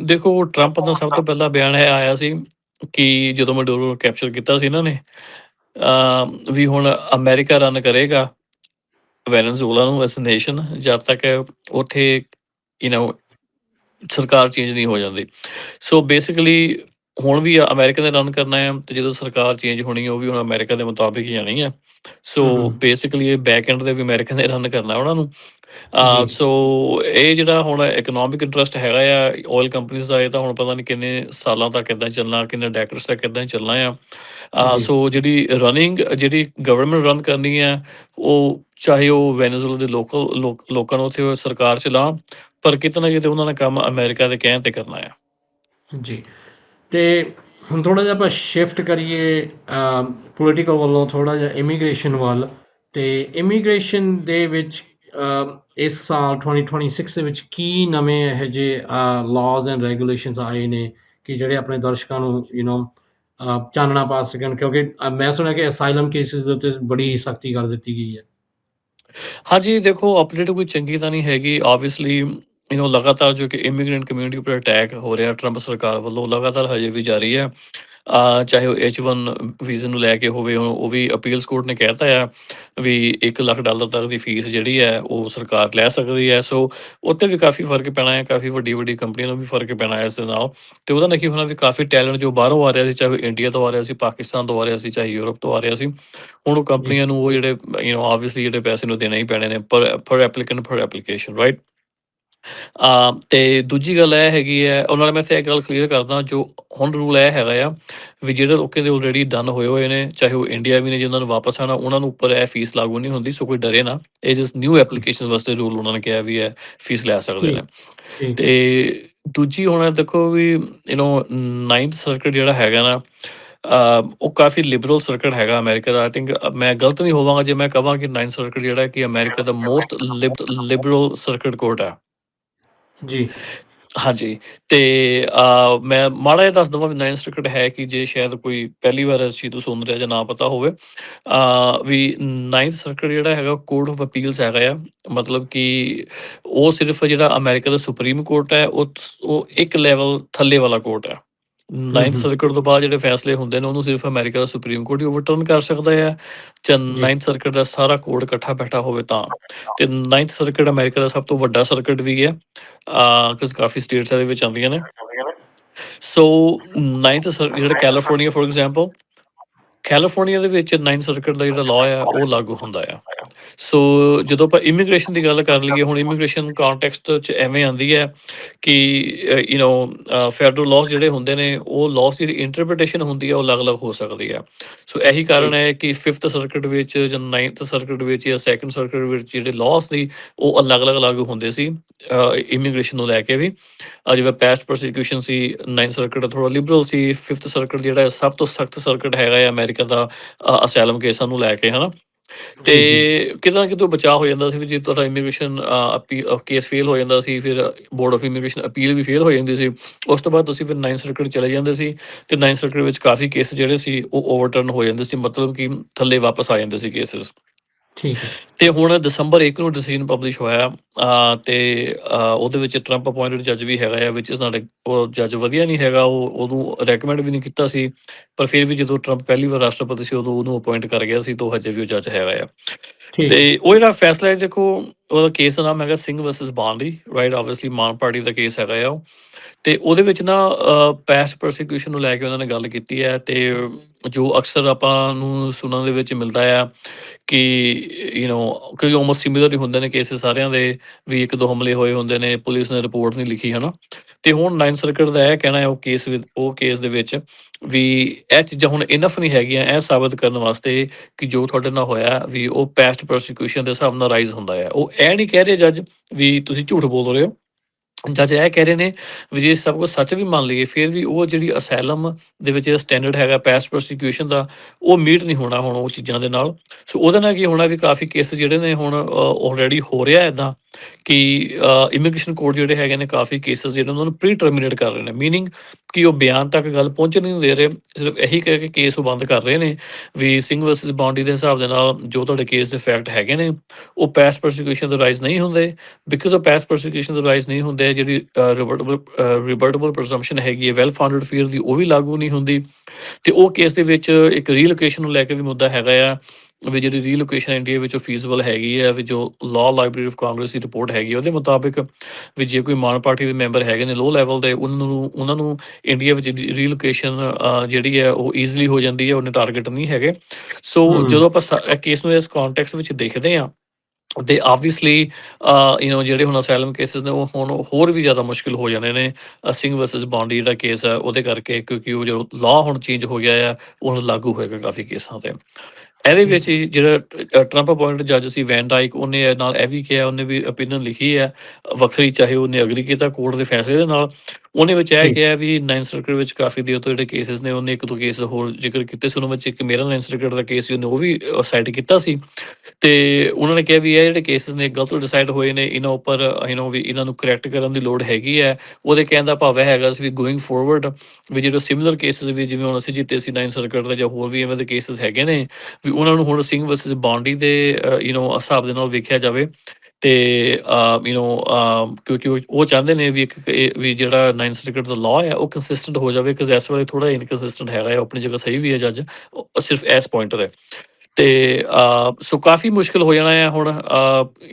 ਦੇਖੋ ਟਰੰਪ ਦਾ ਸਭ ਤੋਂ ਪਹਿਲਾ ਬਿਆਨ ਇਹ ਆਇਆ ਸੀ ਕਿ ਜਦੋਂ ਮਡੂਰੋ ਕੈਪਚਰ ਕੀਤਾ ਸੀ ਇਹਨਾਂ ਨੇ ਅ ਵੀ ਹੁਣ ਅਮਰੀਕਾ ਰਨ ਕਰੇਗਾ ਵੈਨਜ਼ੂਲਾ ਨੂੰ ਐਸ ਨੇਸ਼ਨ ਜਦ ਤੱਕ ਉੱਥੇ ਯੂ نو ਸਰਕਾਰ ਚੇਂਜ ਨਹੀਂ ਹੋ ਜਾਂਦੀ। ਸੋ ਬੇਸਿਕਲੀ ਹੁਣ ਵੀ ਅਮਰੀਕਾ ਨੇ ਰਨ ਕਰਨਾ ਹੈ ਤੇ ਜਦੋਂ ਸਰਕਾਰ ਚੇਂਜ ਹੋਣੀ ਹੈ ਉਹ ਵੀ ਹੁਣ ਅਮਰੀਕਾ ਦੇ ਮੁਤਾਬਿਕ ਹੀ ਆਣੀ ਹੈ ਸੋ। ਬੇਸਿਕਲੀ ਇਹ ਬੈਕ ਐਂਡ ਦੇ ਵੀ ਅਮਰੀਕਾ ਨੇ ਰਨ ਕਰਨਾ ਉਹਨਾਂ ਨੂੰ। ਸੋ ਇਹ ਜਿਹੜਾ ਹੁਣ ਇਕਨੋਮਿਕ ਇੰਟਰਸਟ ਹੈਗਾ ਆ ਆਇਲ ਕੰਪਨੀਆਂ ਦਾ ਇਹ ਤਾਂ ਹੁਣ ਪਤਾ ਨਹੀਂ ਕਿੰਨੇ ਸਾਲਾਂ ਤੱਕ ਕਿੱਦਾਂ ਚੱਲਣਾ ਕਿੰਨੇ ਡੈਕਰਸ ਤੱਕ ਕਿੱਦਾਂ ਚੱਲਣਾ ਆ। ਸੋ ਜਿਹੜੀ ਰਨਿੰਗ ਜਿਹੜੀ ਗਵਰਨਮੈਂਟ ਰਨ ਕਰਨੀ ਹੈ ਉਹ ਚਾਹੇ ਉਹ ਵੈਨਜ਼ੂਲਾ ਦੇ ਲੋਕਲ ਲੋਕਾਂ ਨੂੰ ਉੱਥੇ ਸਰਕਾਰ ਚਲਾਉਣ ਪਰ ਕਿਤੇ ਨਾ ਕਿਤੇ ਉਹਨਾਂ ਨੇ ਕੰਮ ਅਮਰੀਕਾ ਦੇ ਕਹਿਣ ਤੇ ਕਰਨਾ ਆ ਜੀ ਅਤੇ ਹੁਣ ਥੋੜ੍ਹਾ ਜਿਹਾ ਆਪਾਂ ਸ਼ਿਫਟ ਕਰੀਏ ਪੋਲੀਟੀਕਲ ਵੱਲੋਂ ਥੋੜ੍ਹਾ ਜਿਹਾ ਇਮੀਗ੍ਰੇਸ਼ਨ ਵੱਲ ਅਤੇ ਇਮੀਗ੍ਰੇਸ਼ਨ ਦੇ ਵਿੱਚ ਇਸ ਸਾਲ 2026 ਦੇ ਵਿੱਚ ਕੀ ਨਵੇਂ ਇਹੋ ਜਿਹੇ ਲਾਜ਼ ਐਂਡ ਰੈਗੂਲੇਸ਼ਨਸ ਆਏ ਨੇ ਕਿ ਜਿਹੜੇ ਆਪਣੇ ਦਰਸ਼ਕਾਂ ਨੂੰ ਯੂ نو ਚਾਨਣਾ ਪਾ ਸਕਣ? ਕਿਉਂਕਿ ਮੈਂ ਸੁਣਿਆ ਕਿ ਅਸਾਈਲਮ ਕੇਸਿਸ ਦੇ ਉੱਤੇ ਬੜੀ ਸਖਤੀ ਕਰ ਦਿੱਤੀ ਗਈ ਹੈ। ਹਾਂਜੀ, ਦੇਖੋ ਅਪਡੇਟ ਕੋਈ ਚੰਗੀ ਤਾਂ ਨਹੀਂ ਹੈਗੀ। ਆਬਵੀਅਸਲੀ ਇਹਨੋ ਲਗਾਤਾਰ ਜੋ ਕਿ ਇਮੀਗ੍ਰੈਂਟ ਕਮਿਊਨਿਟੀ ਉੱਪਰ ਅਟੈਕ ਹੋ ਰਿਹਾ ਟਰੰਪ ਸਰਕਾਰ ਵੱਲੋਂ ਲਗਾਤਾਰ ਹਜੇ ਵੀ ਜਾਰੀ ਹੈ। ਚਾਹੇ ਉਹ H1 ਵੀਜ਼ੇ ਨੂੰ ਲੈ ਕੇ ਹੋਵੇ ਉਹ ਵੀ ਅਪੀਲਸ ਕੋਰਟ ਨੇ ਕਹਿਤਾ ਆ ਵੀ 1 ਲੱਖ ਡਾਲਰ ਤੱਕ ਦੀ ਫੀਸ ਜਿਹੜੀ ਹੈ ਉਹ ਸਰਕਾਰ ਲੈ ਸਕਦੀ ਹੈ। ਸੋ ਉੱਤੇ ਵੀ ਕਾਫੀ ਫ਼ਰਕ ਪੈਣਾ ਹੈ ਕਾਫੀ ਵੱਡੀ ਵੱਡੀ ਕੰਪਨੀਆਂ ਨੂੰ ਵੀ ਫ਼ਰਕ ਪੈਣਾ ਹੈ ਇਸ ਦੇ ਨਾਲ। ਤੇ ਉਹਦਾ ਨਕੀ ਹੋਣਾ ਵੀ ਕਾਫੀ ਟੈਲੈਂਟ ਜੋ ਬਾਹਰੋਂ ਆ ਰਿਹਾ ਸੀ ਚਾਹੇ ਇੰਡੀਆ ਤੋਂ ਆ ਰਿਹਾ ਸੀ ਪਾਕਿਸਤਾਨ ਤੋਂ ਆ ਰਿਹਾ ਸੀ ਚਾਹੇ ਯੂਰਪ ਤੋਂ ਆ ਰਿਹਾ ਸੀ ਹੁਣ ਉਹ ਕੰਪਨੀਆਂ ਨੂੰ ਉਹ ਜਿਹੜੇ ਯੂ نو ਆਬਵੀਅਸਲੀ ਜਿਹੜੇ ਪੈਸੇ ਨੂੰ ਦੇਣੇ ਹੀ ਪੈਣੇ ਨੇ ਪਰ ਪਰ ਐਪਲੀਕੈਂਟ ਪਰ ਐਪਲੀਕੇਸ਼ਨ ਰਾਈਟ ਆ ਤੇ ਦੂਜੀ ਗੱਲ ਇਹ ਹੈਗੀ ਹੈ ਉਹਨਾਂ ਨੇ ਮੈਂ ਤੇ ਇਹ ਗੱਲ ਕਲੀਅਰ ਕਰਦਾ ਜੋ ਹੁਣ ਰੂਲ ਇਹ ਹੈਗਾ ਆ ਵੀ ਜਿਹੜੇ ਲੋਕਾਂ ਦੇ ਆਲਰੇਡੀ ਡਨ ਹੋਏ ਹੋਏ ਨੇ ਚਾਹੇ ਉਹ ਇੰਡੀਆ ਵੀ ਨੇ ਜਿਨ੍ਹਾਂ ਨੂੰ ਵਾਪਸ ਆਣਾ ਉਹਨਾਂ ਨੂੰ ਉੱਪਰ ਇਹ ਫੀਸ ਲਾਗੂ ਨਹੀਂ ਹੁੰਦੀ ਸੋ ਕੋਈ ਡਰੇ ਨਾ। ਇਹ ਜਸ ਨਿਊ ਐਪਲੀਕੇਸ਼ਨ ਵਾਸਤੇ ਰੂਲ ਉਹਨਾਂ ਨੇ ਕਿਹਾ ਵੀ ਹੈ ਫੀਸ ਲੈ ਸਕਦੇ ਨੇ। ਤੇ ਦੂਜੀ ਹੁਣ ਦੇਖੋ ਵੀ ਯੂ نو 9th ਸਰਕਟ ਜਿਹੜਾ ਹੈਗਾ ਨਾ ਉਹ ਕਾਫੀ ਲਿਬਰਲ ਸਰਕਟ ਹੈਗਾ ਅਮਰੀਕਾ ਦਾ। ਆਈ ਥਿੰਕ ਮੈਂ ਗਲਤ ਨਹੀਂ ਹੋਵਾਂਗਾ ਜੇ ਮੈਂ ਕਹਾਂ ਕਿ 9th ਸਰਕਟ ਜਿਹੜਾ ਕਿ ਅਮਰੀਕਾ ਦਾ ਮੋਸਟ ਲਿਬਰਲ ਸਰਕਟ ਕੋਰਟ ਹੈ ਜੀ। ਹਾਂਜੀ। ਤੇ ਅਹ ਮੈਂ ਮਾੜਾ ਜਿਹਾ ਦੱਸ ਦੇਵਾਂ ਵੀ 9th ਸਰਕਟ ਹੈ ਕਿ ਜੇ ਸ਼ਾਇਦ ਕੋਈ ਪਹਿਲੀ ਵਾਰ ਇਸ ਚੀਜ਼ ਸੁਣ ਰਿਹਾ ਜਾਂ ਨਾ ਪਤਾ ਹੋਵੇ ਅਹ ਵੀ 9th ਸਰਕਟ ਜਿਹੜਾ ਹੈਗਾ ਕੋਰਟ ਆਫ ਅਪੀਲਸ ਹੈਗਾ ਆ। ਮਤਲਬ ਕਿ ਉਹ ਸਿਰਫ ਜਿਹੜਾ ਅਮਰੀਕਾ ਦਾ ਸੁਪਰੀਮ ਕੋਰਟ ਹੈ, ਉਹ ਉਹ ਇੱਕ ਲੈਵਲ ਥੱਲੇ ਵਾਲਾ ਕੋਰਟ ਹੈ। 9th ਹਮ। ਸਰਕਟ ਤੋਂ ਬਾਅਦ ਜਿਹੜੇ ਫੈਸਲੇ ਹੁੰਦੇ ਨੇ ਉਹਨੂੰ ਸਿਰਫ ਅਮਰੀਕਾ ਦਾ ਸੁਪਰੀਮ ਕੋਰਟ ਹੀ ਓਵਰਟਰਨ ਕਰ ਸਕਦਾ ਹੈ। ਜਾਂ 9th ਸਰਕਟ ਦਾ ਸਾਰਾ ਕੋਰਟ ਇਕੱਠਾ ਬੈਠਾ ਹੋਵੇ ਤਾਂ। ਤੇ 9th ਸਰਕਟ ਅਮਰੀਕਾ ਦਾ ਸਭ ਤੋਂ ਵੱਡਾ ਸਰਕਟ ਵੀ ਹੈ। ਆ ਕਿਸ ਕਾਫੀ ਸਟੇਟਸ ਇਹਦੇ ਵਿੱਚ ਆਉਂਦੀਆਂ ਨੇ। ਸੋ 9th ਸਰ ਜਿਹੜਾ ਕੈਲੀਫੋਰਨੀਆ ਫੋਰ ਐਗਜ਼ਾਮਪਲ ਕੈਲੀਫੋਰਨੀਆ ਦੇ ਵਿੱਚ 9th ਸਰਕਟ ਦਾ ਜਿਹੜਾ ਲਾਅ ਹੈ ਉਹ ਲਾਗੂ ਹੁੰਦਾ ਆ ਸੋ ਜਦੋਂ ਆਪਾਂ ਇਮੀਗ੍ਰੇਸ਼ਨ ਦੀ ਗੱਲ ਕਰ ਲਈਏ, ਹੁਣ ਇਮੀਗ੍ਰੇਸ਼ਨ ਕੰਟੈਕਸਟ ਚ ਐਵੇਂ ਆਂਦੀ ਹੈ ਕਿ ਯੂ نو ਫੈਡਰਲ ਲਾਜ਼ ਜਿਹੜੇ ਹੁੰਦੇ ਨੇ, ਉਹ ਲਾਜ਼ ਦੀ ਇੰਟਰਪ੍ਰੀਟੇਸ਼ਨ ਹੁੰਦੀ ਹੈ, ਉਹ ਅਲੱਗ-ਅਲੱਗ ਹੋ ਸਕਦੀ ਹੈ। ਸੋ ਇਹੀ ਕਾਰਨ ਹੈ ਕਿ 5th ਸਰਕਟ ਵਿੱਚ ਜਾਂ 9th ਸਰਕਟ ਵਿੱਚ ਜਾਂ 2nd ਸਰਕਟ ਵਿੱਚ ਜਿਹੜੇ ਲਾਜ਼ ਸੀ, ਉਹ ਅਲੱਗ-ਅਲੱਗ ਲਾਗੂ ਹੁੰਦੇ ਸੀ ਇਮੀਗ੍ਰੇਸ਼ਨ ਨੂੰ ਲੈ ਕੇ ਵੀ। ਜਿਵੇਂ ਪੈਸਟ ਪ੍ਰੋਸੀਕਿਊਸ਼ਨ ਸੀ 9th ਸਰਕਟ ਥੋੜਾ ਲਿਬਰਲ ਸੀ 5th ਸਰਕਟ ਜਿਹੜਾ ਹੈ, ਸਭ ਤੋਂ ਸਖਤ ਸਰਕਟ ਹੈਗਾ ਹੈ ਅਮਰੀਕਾ ਦਾ ਅਸੈਲਮ ਕੇਸਾਂ ਨੂੰ ਲੈ ਕੇ, ਹਨਾ? ਤੇ ਕਿਤੇ ਨਾ ਕਿਤੇ ਬਚਾਅ ਹੋ ਜਾਂਦਾ ਸੀ ਵੀ ਜੇ ਤੁਹਾਡਾ ਇਮੀਗ੍ਰੇਸ਼ਨ ਕੇਸ ਫੇਲ ਹੋ ਜਾਂਦਾ ਸੀ ਫਿਰ ਬੋਰਡ ਆਫ ਇਮੀਗ੍ਰੇਸ਼ਨ ਅਪੀਲ ਵੀ ਫੇਲ ਹੋ ਜਾਂਦੀ ਸੀ ਉਸ ਤੋਂ ਬਾਅਦ ਤੁਸੀਂ ਫਿਰ 9th ਸਰਕਟ ਚਲੇ ਜਾਂਦੇ ਸੀ ਤੇ 9th ਸਰਕਟ ਵਿੱਚ ਕਾਫੀ ਕੇਸ ਜਿਹੜੇ ਸੀ ਉਹ ਓਵਰਟਰਨ ਹੋ ਜਾਂਦੇ ਸੀ ਮਤਲਬ ਕਿ ਥੱਲੇ ਵਾਪਸ ਆ ਜਾਂਦੇ ਸੀ ਕੇਸਸ ਠੀਕ ਹੈ। ਤੇ ਹੁਣ ਦਸੰਬਰ 1 ਨੂੰ ਡਿਸੀਜਨ ਪਬਲਿਸ਼ ਹੋਇਆ ਤੇ ਉਹਦੇ ਵਿੱਚ ਟਰੰਪ ਅਪਾਇੰਟਡ ਜੱਜ ਵੀ ਹੈਗਾ ਆ ਵਿਚ ਇਸ ਨਾਲ ਉਹ ਜੱਜ ਵਧੀਆ ਨਹੀਂ ਹੈਗਾ ਉਹ ਉਹਨੂੰ ਰეკਮੈਂਡ ਵੀ ਨਹੀਂ ਕੀਤਾ ਸੀ ਪਰ ਫਿਰ ਵੀ ਜਦੋਂ ਟਰੰਪ ਪਹਿਲੀ ਵਾਰ ਰਾਸ਼ਟਰਪਤੀ ਸੀ ਉਦੋਂ ਉਹਨੂੰ ਅਪਾਇੰਟ ਕਰ ਗਿਆ ਸੀ ਤਾਂ ਹਜੇ ਵੀ ਉਹ ਜੱਜ ਹੈਗਾ ਆ। ਤੇ ਉਹ ਜਿਹੜਾ ਫੈਸਲਾ ਹੈ ਦੇਖੋ ਉਹਦਾ ਕੇਸ ਦਾ ਨਾਮ ਹੈਗਾ Singh versus Bondi right obviously Mann party ਦਾ ਕੇਸ ਹੈਗਾ ਆ ਤੇ ਉਹਦੇ ਵਿੱਚ ਨਾ ਪੈਸ ਪ੍ਰੋਸੀਕਿਊਸ਼ਨ ਨੂੰ ਲੈ ਕੇ ਉਹਨਾਂ ਨੇ ਗੱਲ ਕੀਤੀ ਹੈ ਤੇ ਜੋ ਅਕਸਰ ਆਪਾਂ ਨੂੰ ਸੁਣਨ ਦੇ ਵਿੱਚ ਮਿਲਦਾ ਆ ਕਿ ਯੂ نو ਕਿਉਂਕਿ ਆਲਮੋਸਟ ਸਿਮਿਲਰ ਹੁੰਦੇ ਨੇ ਕੇਸ ਸਾਰਿਆਂ ਦੇ ਵੀ ਇੱਕ ਦੋ ਹਮਲੇ ਹੋਏ ਹੁੰਦੇ ਨੇ, ਪੁਲਿਸ ਨੇ ਰਿਪੋਰਟ ਨਹੀਂ ਲਿਖੀ, ਹਨਾ? ਤੇ ਹੁਣ ਨਾਈਨ ਸਰਕਟ ਦਾ ਇਹ ਕਹਿਣਾ ਹੈ, ਉਹ ਕੇਸ ਉਹ ਕੇਸ ਦੇ ਵਿੱਚ ਵੀ ਇਹ ਚੀਜ਼ਾਂ ਹੁਣ ਇਨਫ ਨਹੀਂ ਹੈਗੀਆਂ, ਇਹ ਸਾਬਤ ਕਰਨ ਵਾਸਤੇ ਕਿ ਜੋ ਤੁਹਾਡੇ ਨਾਲ ਹੋਇਆ ਵੀ ਉਹ ਪੈਸਟ ਪ੍ਰੋਸੀਕਿਊਸ਼ਨ ਦੇ ਹਿਸਾਬ ਨਾਲ ਰਾਈਜ਼ ਹੁੰਦਾ ਹੈ ਉਹ ਇਹ ਨਹੀਂ ਕਹਿ ਰਹੇ ਜੱਜ ਵੀ ਤੁਸੀਂ ਝੂਠ ਬੋਲ ਰਹੇ ਹੋ। ਜੱਜ ਇਹ ਕਹਿ ਰਹੇ ਨੇ ਵੀ ਜੇ ਸਭ ਕੁਝ ਸੱਚ ਵੀ ਮੰਨ ਲਈਏ, ਫਿਰ ਵੀ ਉਹ ਜਿਹੜੀ ਅਸੈਲਮ ਦੇ ਵਿੱਚ ਜਿਹੜਾ ਸਟੈਂਡਰਡ ਹੈਗਾ ਪੈਸ ਪ੍ਰੋਸੀਕਿਊਸ਼ਨ ਦਾ, ਉਹ ਮੀਟ ਨਹੀਂ ਹੋਣਾ ਹੁਣ ਉਹ ਚੀਜ਼ਾਂ ਦੇ ਨਾਲ। ਸੋ ਉਹਦੇ ਨਾਲ ਕੀ ਹੋਣਾ ਵੀ ਕਾਫੀ ਕੇਸ ਜਿਹੜੇ ਨੇ ਹੁਣ ਆਲਰੇਡੀ ਹੋ ਰਿਹਾ ਇਦਾਂ ਕਿ ਇਮੀਗ੍ਰੇਸ਼ਨ ਕੋਰਟ ਜਿਹੜੇ ਹੈਗੇ ਨੇ ਕਾਫੀ ਕੇਸਸ ਜਿਹੜੇ ਉਹਨਾਂ ਨੂੰ ਪ੍ਰੀ ਟਰਮੀਨੇਟ ਕਰ ਰਹੇ ਨੇ। ਮੀਨਿੰਗ ਕਿ ਉਹ ਬਿਆਨ ਤੱਕ ਗੱਲ ਪਹੁੰਚਣ ਨਹੀਂ ਦੇ ਰਹੇ, ਸਿਰਫ ਇਹੀ ਕਹਿ ਕੇ ਕੇਸ ਉਹ ਬੰਦ ਕਰ ਰਹੇ ਨੇ ਵੀ ਸਿੰਘ ਵਰਸਸ ਬਾਉਂਡੀ ਦੇ ਹਿਸਾਬ ਦੇ ਨਾਲ ਜੋ ਤੁਹਾਡੇ ਕੇਸ ਦੇ ਫੈਕਟ ਹੈਗੇ ਨੇ, ਉਹ ਪੈਸ ਪ੍ਰੋਸੀਕਿਊਸ਼ਨ ਤੋਂ ਰਾਈਜ਼ ਨਹੀਂ ਹੁੰਦੇ। ਬਿਕਾਜ਼ ਉਹ ਪੈਸ ਪ੍ਰੋਸੀਕਿਊਸ਼ਨ ਤੋਂ ਰਾਈਜ਼ ਨਹੀਂ ਹੁੰਦੇ ਜਿਹੜੀ ਰਿਵਰਟੇਬਲ ਰਿਵਰਟੇਬਲ ਪ੍ਰੈਜ਼ੰਪਸ਼ਨ ਹੈਗੀ ਹੈ ਵੈਲ ਫਾਊਂਡਡ ਫੀਅਰ ਦੀ ਉਹ ਵੀ ਲਾਗੂ ਨਹੀਂ ਹੁੰਦੀ ਤੇ ਉਹ ਕੇਸ ਦੇ ਵਿੱਚ ਇੱਕ ਰੀਲੋਕੇਸ਼ਨ ਨੂੰ ਲੈ ਕੇ ਵੀ ਮੁੱਦਾ ਹੈਗਾ ਆ ਵੀ ਜਿਹੜੀ ਰੀਲੋਕੇਸ਼ਨ ਇੰਡੀਆ ਵਿੱਚੋਂ ਫੀਜ਼ੀਬਲ ਹੈਗੀ ਹੈ ਵੀ ਜੋ ਲਾਅ ਲਾਇਬ੍ਰੇਰੀ ਆਫ ਕਾਂਗਰਸ ਦੀ ਰਿਪੋਰਟ ਹੈਗੀ ਉਹਦੇ ਮੁਤਾਬਿਕ ਵੀ ਜੇ ਕੋਈ ਮਾਨ ਪਾਰਟੀ ਦੇ ਮੈਂਬਰ ਹੈਗੇ ਨੇ ਲੋ ਲੈਵਲ ਦੇ ਉਹਨਾਂ ਨੂੰ ਉਹਨਾਂ ਨੂੰ ਇੰਡੀਆ ਵਿੱਚ ਰੀਲੋਕੇਸ਼ਨ ਜਿਹੜੀ ਹੈ ਉਹ ਈਜ਼ੀਲੀ ਹੋ ਜਾਂਦੀ ਹੈ ਉਹਨੇ ਟਾਰਗੇਟ ਨਹੀਂ ਹੈਗੇ ਸੋ। ਜਦੋਂ ਆਪਾਂ ਕੇਸ ਨੂੰ ਇਸ ਕੰਟੈਕਸਟ ਵਿੱਚ ਦੇਖਦੇ ਹਾਂ ਤੇ ਆਬਵੀਅਸਲੀ ਯੂ نو ਜਿਹੜੇ ਹੁਣ ਅਸਾਈਲਮ ਕੇਸਸ ਨੇ ਉਹ ਹੁਣ ਹੋਰ ਵੀ ਜ਼ਿਆਦਾ ਮੁਸ਼ਕਿਲ ਹੋ ਜਾਣੇ ਨੇ। ਅ, ਸਿੰਘ ਵਰਸਸ ਬੌਂਡੀ ਜਿਹੜਾ ਕੇਸ ਹੈ ਉਹਦੇ ਕਰਕੇ ਕਿਉਂਕਿ ਉਹ ਜੋ ਲਾਅ ਹੁਣ ਚੇਂਜ ਹੋ ਗਿਆ ਹੈ ਉਹ ਹੁਣ ਲਾਗੂ ਹੋਏਗਾ ਕਾਫੀ ਕੇਸਾਂ ਤੇ। ਇਹਦੇ ਵਿੱਚ ਹੀ ਜਿਹੜਾ ਟਰੰਪ ਅਪਾਇੰਟਡ ਜੱਜ ਸੀ ਵੈਨ ਡਾਈਕ ਉਹਨੇ ਇਹ ਨਾਲ ਇਹ ਵੀ ਕਿਹਾ ਉਹਨੇ ਵੀ ਓਪੀਨੀਅਨ ਲਿਖੀ ਹੈ। ਵੱਖਰੀ ਚਾਹੇ ਉਹਨੇ ਅਗਰੀ ਕੀਤਾ ਕੋਰਟ ਦੇ ਫੈਸਲੇ ਦੇ ਨਾਲ ਉਹਨੇ ਵਿੱਚ ਇਹ ਠੀਕ। ਕਿਹਾ ਵੀ ਨਾਈਨ ਸਰਕਟ ਵਿੱਚ ਕਾਫੀ ਦੇਰ ਤੋਂ ਜਿਹੜੇ ਕੇਸਸ ਨੇ ਉਹਨੇ ਇੱਕ ਦੋ ਕੇਸ ਹੋਰ ਜ਼ਿਕਰ ਕੀਤੇ ਸੀ ਉਹਨਾਂ ਵਿੱਚ ਇੱਕ ਮੇਰਾ ਨਾਈਨ ਸਰਕਟ ਦਾ ਕੇਸ ਸੀ ਉਹਨੇ ਉਹ ਵੀ ਸਾਈਟ ਕੀਤਾ ਸੀ ਤੇ ਉਹਨਾਂ ਨੇ ਕਿਹਾ ਵੀ ਇਹ ਜਿਹੜੇ ਕੇਸਸ ਨੇ ਗਲਤ ਡਿਸਾਈਡ ਹੋਏ ਨੇ ਇਹਨਾਂ ਉੱਪਰ ਯੂ نو ਵੀ ਇਹਨਾਂ ਨੂੰ ਕਰੈਕਟ ਕਰਨ ਦੀ ਲੋੜ ਹੈਗੀ ਹੈ ਉਹਦੇ ਕਹਿਣ ਦਾ ਭਾਵ ਇਹ ਹੈਗਾ ਸੀ ਵੀ ਗੋਇੰਗ ਫੋਰਵਰਡ ਵੀ ਜਿਹੜੇ ਸਿਮਿਲਰ ਕੇਸਸ ਵੀ ਜਿਵੇਂ ਹੁਣ ਅਸੀਂ ਜਿੱਤੇ ਸੀ ਨਾਈਨ ਸਰਕਟ ਦੇ ਜਾਂ ਹੋਰ ਵੀ ਐਵੇਂ ਦੇ ਕੇਸਸ ਹੈਗੇ ਨੇ ਵੀ ਉਹਨਾਂ ਨੂੰ ਹੁਣ ਸਿੰਘ ਵਰਸਸ ਬੌਂਡੀ ਦੇ ਯੂ نو ਹਿਸਾਬ ਦੇ ਨਾਲ ਵੇਖਿਆ ਜਾਵੇ ਤੇ ਯੂ نو ਕਿਉਂਕਿ ਉਹ- ਉਹ ਚਾਹੁੰਦੇ ਨੇ ਵੀ ਇੱਕ ਇਹ- ਵੀ ਜਿਹੜਾ ਨਾਈਨ ਸਰਕਟ ਦਾ ਲਾਅ ਹੈ ਉਹ ਕੰਸਿਸਟੈਂਟ ਹੋ ਜਾਵੇ ਕਿ ਇਸ ਵੇਲੇ ਥੋੜਾ ਇਨਕੰਸਿਸਟੈਂਟ ਹੈਗਾ ਹੈ ਉਹ ਆਪਣੀ ਜਗ੍ਹਾ ਸਹੀ ਵੀ ਹੈ ਜੱਜ ਸਿਰਫ ਇਸ ਪੁਆਇੰਟ ਤੇ ਤੇ ਸੋ ਕਾਫੀ ਮੁਸ਼ਕਲ ਹੋ ਜਾਣਾ ਹੈ ਹੁਣ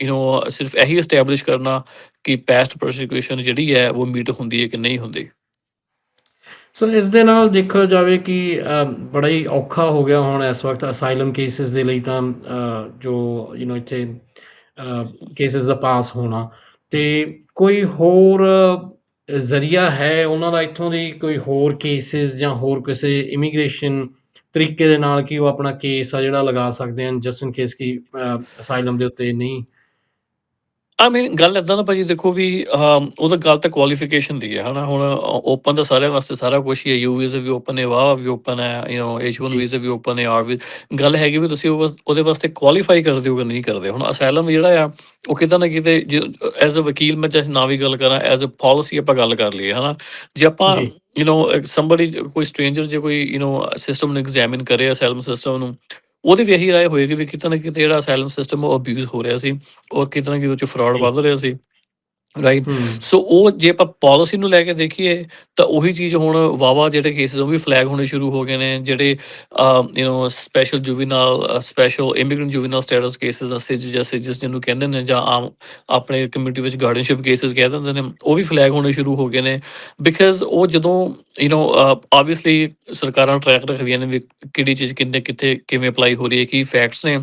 ਯੂ نو ਸਿਰਫ ਇਹੀ ਐਸਟੈਬਲਿਸ਼ ਕਰਨਾ ਕਿ ਪੈਸਟ ਪ੍ਰੋਸੀਕਿਊਸ਼ਨ ਜਿਹੜੀ ਹੈ ਉਹ ਮੀਟ ਹੁੰਦੀ ਹੈ ਕਿ ਨਹੀਂ ਹੁੰਦੀ ਸੋ ਇਸ ਦੇ ਨਾਲ ਦੇਖਿਆ ਜਾਵੇ ਕਿ ਅ, ਬੜਾ ਹੀ ਔਖਾ ਹੋ ਗਿਆ ਹੁਣ ਇਸ ਵਕਤ ਅਸਾਈਲਮ ਕੇਸਿਸ ਦੇ ਲਈ ਤਾਂ ਅ, ਜੋ ਯੂ نو ਇੱਥੇ ਕੇਸਿਸ ਦਾ ਪਾਸ ਹੋਣਾ। ਤੇ ਕੋਈ ਹੋਰ ਜ਼ਰੀਆ ਹੈ ਉਹਨਾਂ ਦਾ ਇੱਥੋਂ ਦੀ ਕੋਈ ਹੋਰ ਕੇਸਿਸ ਜਾਂ ਹੋਰ ਕਿਸੇ ਇਮੀਗ੍ਰੇਸ਼ਨ ਤਰੀਕੇ ਦੇ ਨਾਲ ਕਿ ਉਹ ਆਪਣਾ ਕੇਸ ਆ ਜਿਹੜਾ ਲਗਾ ਸਕਦੇ ਹਨ ਜਸਟ ਇਨ ਕੇਸ ਕਿ ਅਸਾਈਲਮ ਦੇ ਉੱਤੇ ਨਹੀਂ ਆ ਮੀਨ ਗੱਲ ਇਦਾਂ ਨਾ ਭਾਜੀ ਦੇਖੋ ਵੀ ਅਮ, ਉਹਦਾ ਗੱਲ ਤਾਂ ਕੁਆਲੀਫਿਕੇਸ਼ਨ ਦੀ ਹੈ ਹਨਾ ਹੁਣ ਓਪਨ ਤਾਂ ਸਾਰਿਆਂ ਵਾਸਤੇ ਸਾਰਾ ਕੁਝ ਹੀ ਹੈ ਯੂ ਵੀਜ਼ਾ ਵੀ ਓਪਨ ਹੈ ਵਾਹ ਵੀ ਓਪਨ ਹੈ you know H1 G. Visa we open ਹੈ ਆਰ ਵੀ ਗੱਲ ਹੈਗੀ ਵੀ ਤੁਸੀਂ ਉਹ ਬਸ- ਉਹਦੇ ਵਾਸਤੇ ਕੁਆਲੀਫਾਈ ਕਰਦੇ ਹੋ ਕਿ ਨਹੀਂ ਕਰਦੇ ਹੁਣ ਅਸਾਈਲਮ ਜਿਹੜਾ ਆ ਉਹ ਕਿਤੇ ਨਾ ਕਿਤੇ ਐਜ਼ ਅ ਵਕੀਲ ਮੈਂ ਚਾਹੇ ਨਾ ਵੀ ਗੱਲ ਕਰਾਂ ਐਜ਼ ਅ ਪਾਲਿਸੀ ਆਪਾਂ ਗੱਲ ਕਰ ਲਈਏ ਹਨਾ ਜੇ ਆਪਾਂ ਜੀ। ਯੂ نو ਸਮਬਡੀ ਕੋਈ ਸਟ੍ਰੇਂਜਰ ਜੇ ਕੋਈ ਯੂ نو ਸਿਸਟਮ ਨੂੰ ਐਗਜ਼ਾਮਿਨ ਕਰੇ ਅਸਾਈਲਮ ਸਿਸਟਮ ਨੂੰ ਉਹਦੀ ਵੀ ਇਹੀ ਰਾਏ ਹੋਏਗੀ ਵੀ ਕਿਤੇ ਨਾ ਕਿਤੇ ਜਿਹੜਾ ਅਸਾਈਲਮ ਸਿਸਟਮ ਉਹ ਅਬਿਊਜ਼ ਹੋ ਰਿਹਾ ਸੀ ਉਹ ਕਿਤੇ ਨਾ ਕਿਤੇ ਉਹ ਚ ਫਰਾਡ। ਵੱਧ ਰਿਹਾ ਸੀ ਰਾਈਟ ਹਮ, ਸੋ ਉਹ ਜੇ ਆਪਾਂ ਪਾਲਿਸੀ ਨੂੰ ਲੈ ਕੇ ਦੇਖੀਏ ਤਾਂ ਉਹੀ ਚੀਜ਼ ਹੁਣ ਵਾਵਾ ਜਿਹੜੇ ਕੇਸਿਸ ਉਹ ਵੀ ਫਲੈਗ ਹੋਣੇ ਸ਼ੁਰੂ ਹੋ ਗਏ ਨੇ ਜਿਹੜੇ you know special juvenile special immigrant juvenile status cases SIJ ਜਾਂ ਸਿਜਸ ਜਿਹਨੂੰ ਕਹਿੰਦੇ ਨੇ ਜਾਂ ਆਮ ਆਪਣੇ ਕਮਿਊਨਿਟੀ ਵਿੱਚ ਗਾਰਡੀਅਨਸ਼ਿਪ ਕੇਸਿਸ ਕਹਿ ਦਿੰਦੇ ਨੇ ਉਹ ਵੀ ਫਲੈਗ ਹੋਣੇ ਸ਼ੁਰੂ ਹੋ ਗਏ ਨੇ ਬਿਕਾਜ਼ ਉਹ ਜਦੋਂ ਯੂ نو ਆਬਵੀਅਸਲੀ ਸਰਕਾਰਾਂ ਟਰੈਕ ਰੱਖਦੀਆਂ ਨੇ ਵੀ ਕਿਹੜੀ ਚੀਜ਼ ਕਿੰਨੇ ਕਿੱਥੇ ਕਿਵੇਂ ਅਪਲਾਈ ਹੋ ਰਹੀ ਹੈ ਕੀ ਫੈਕਟਸ ਨੇ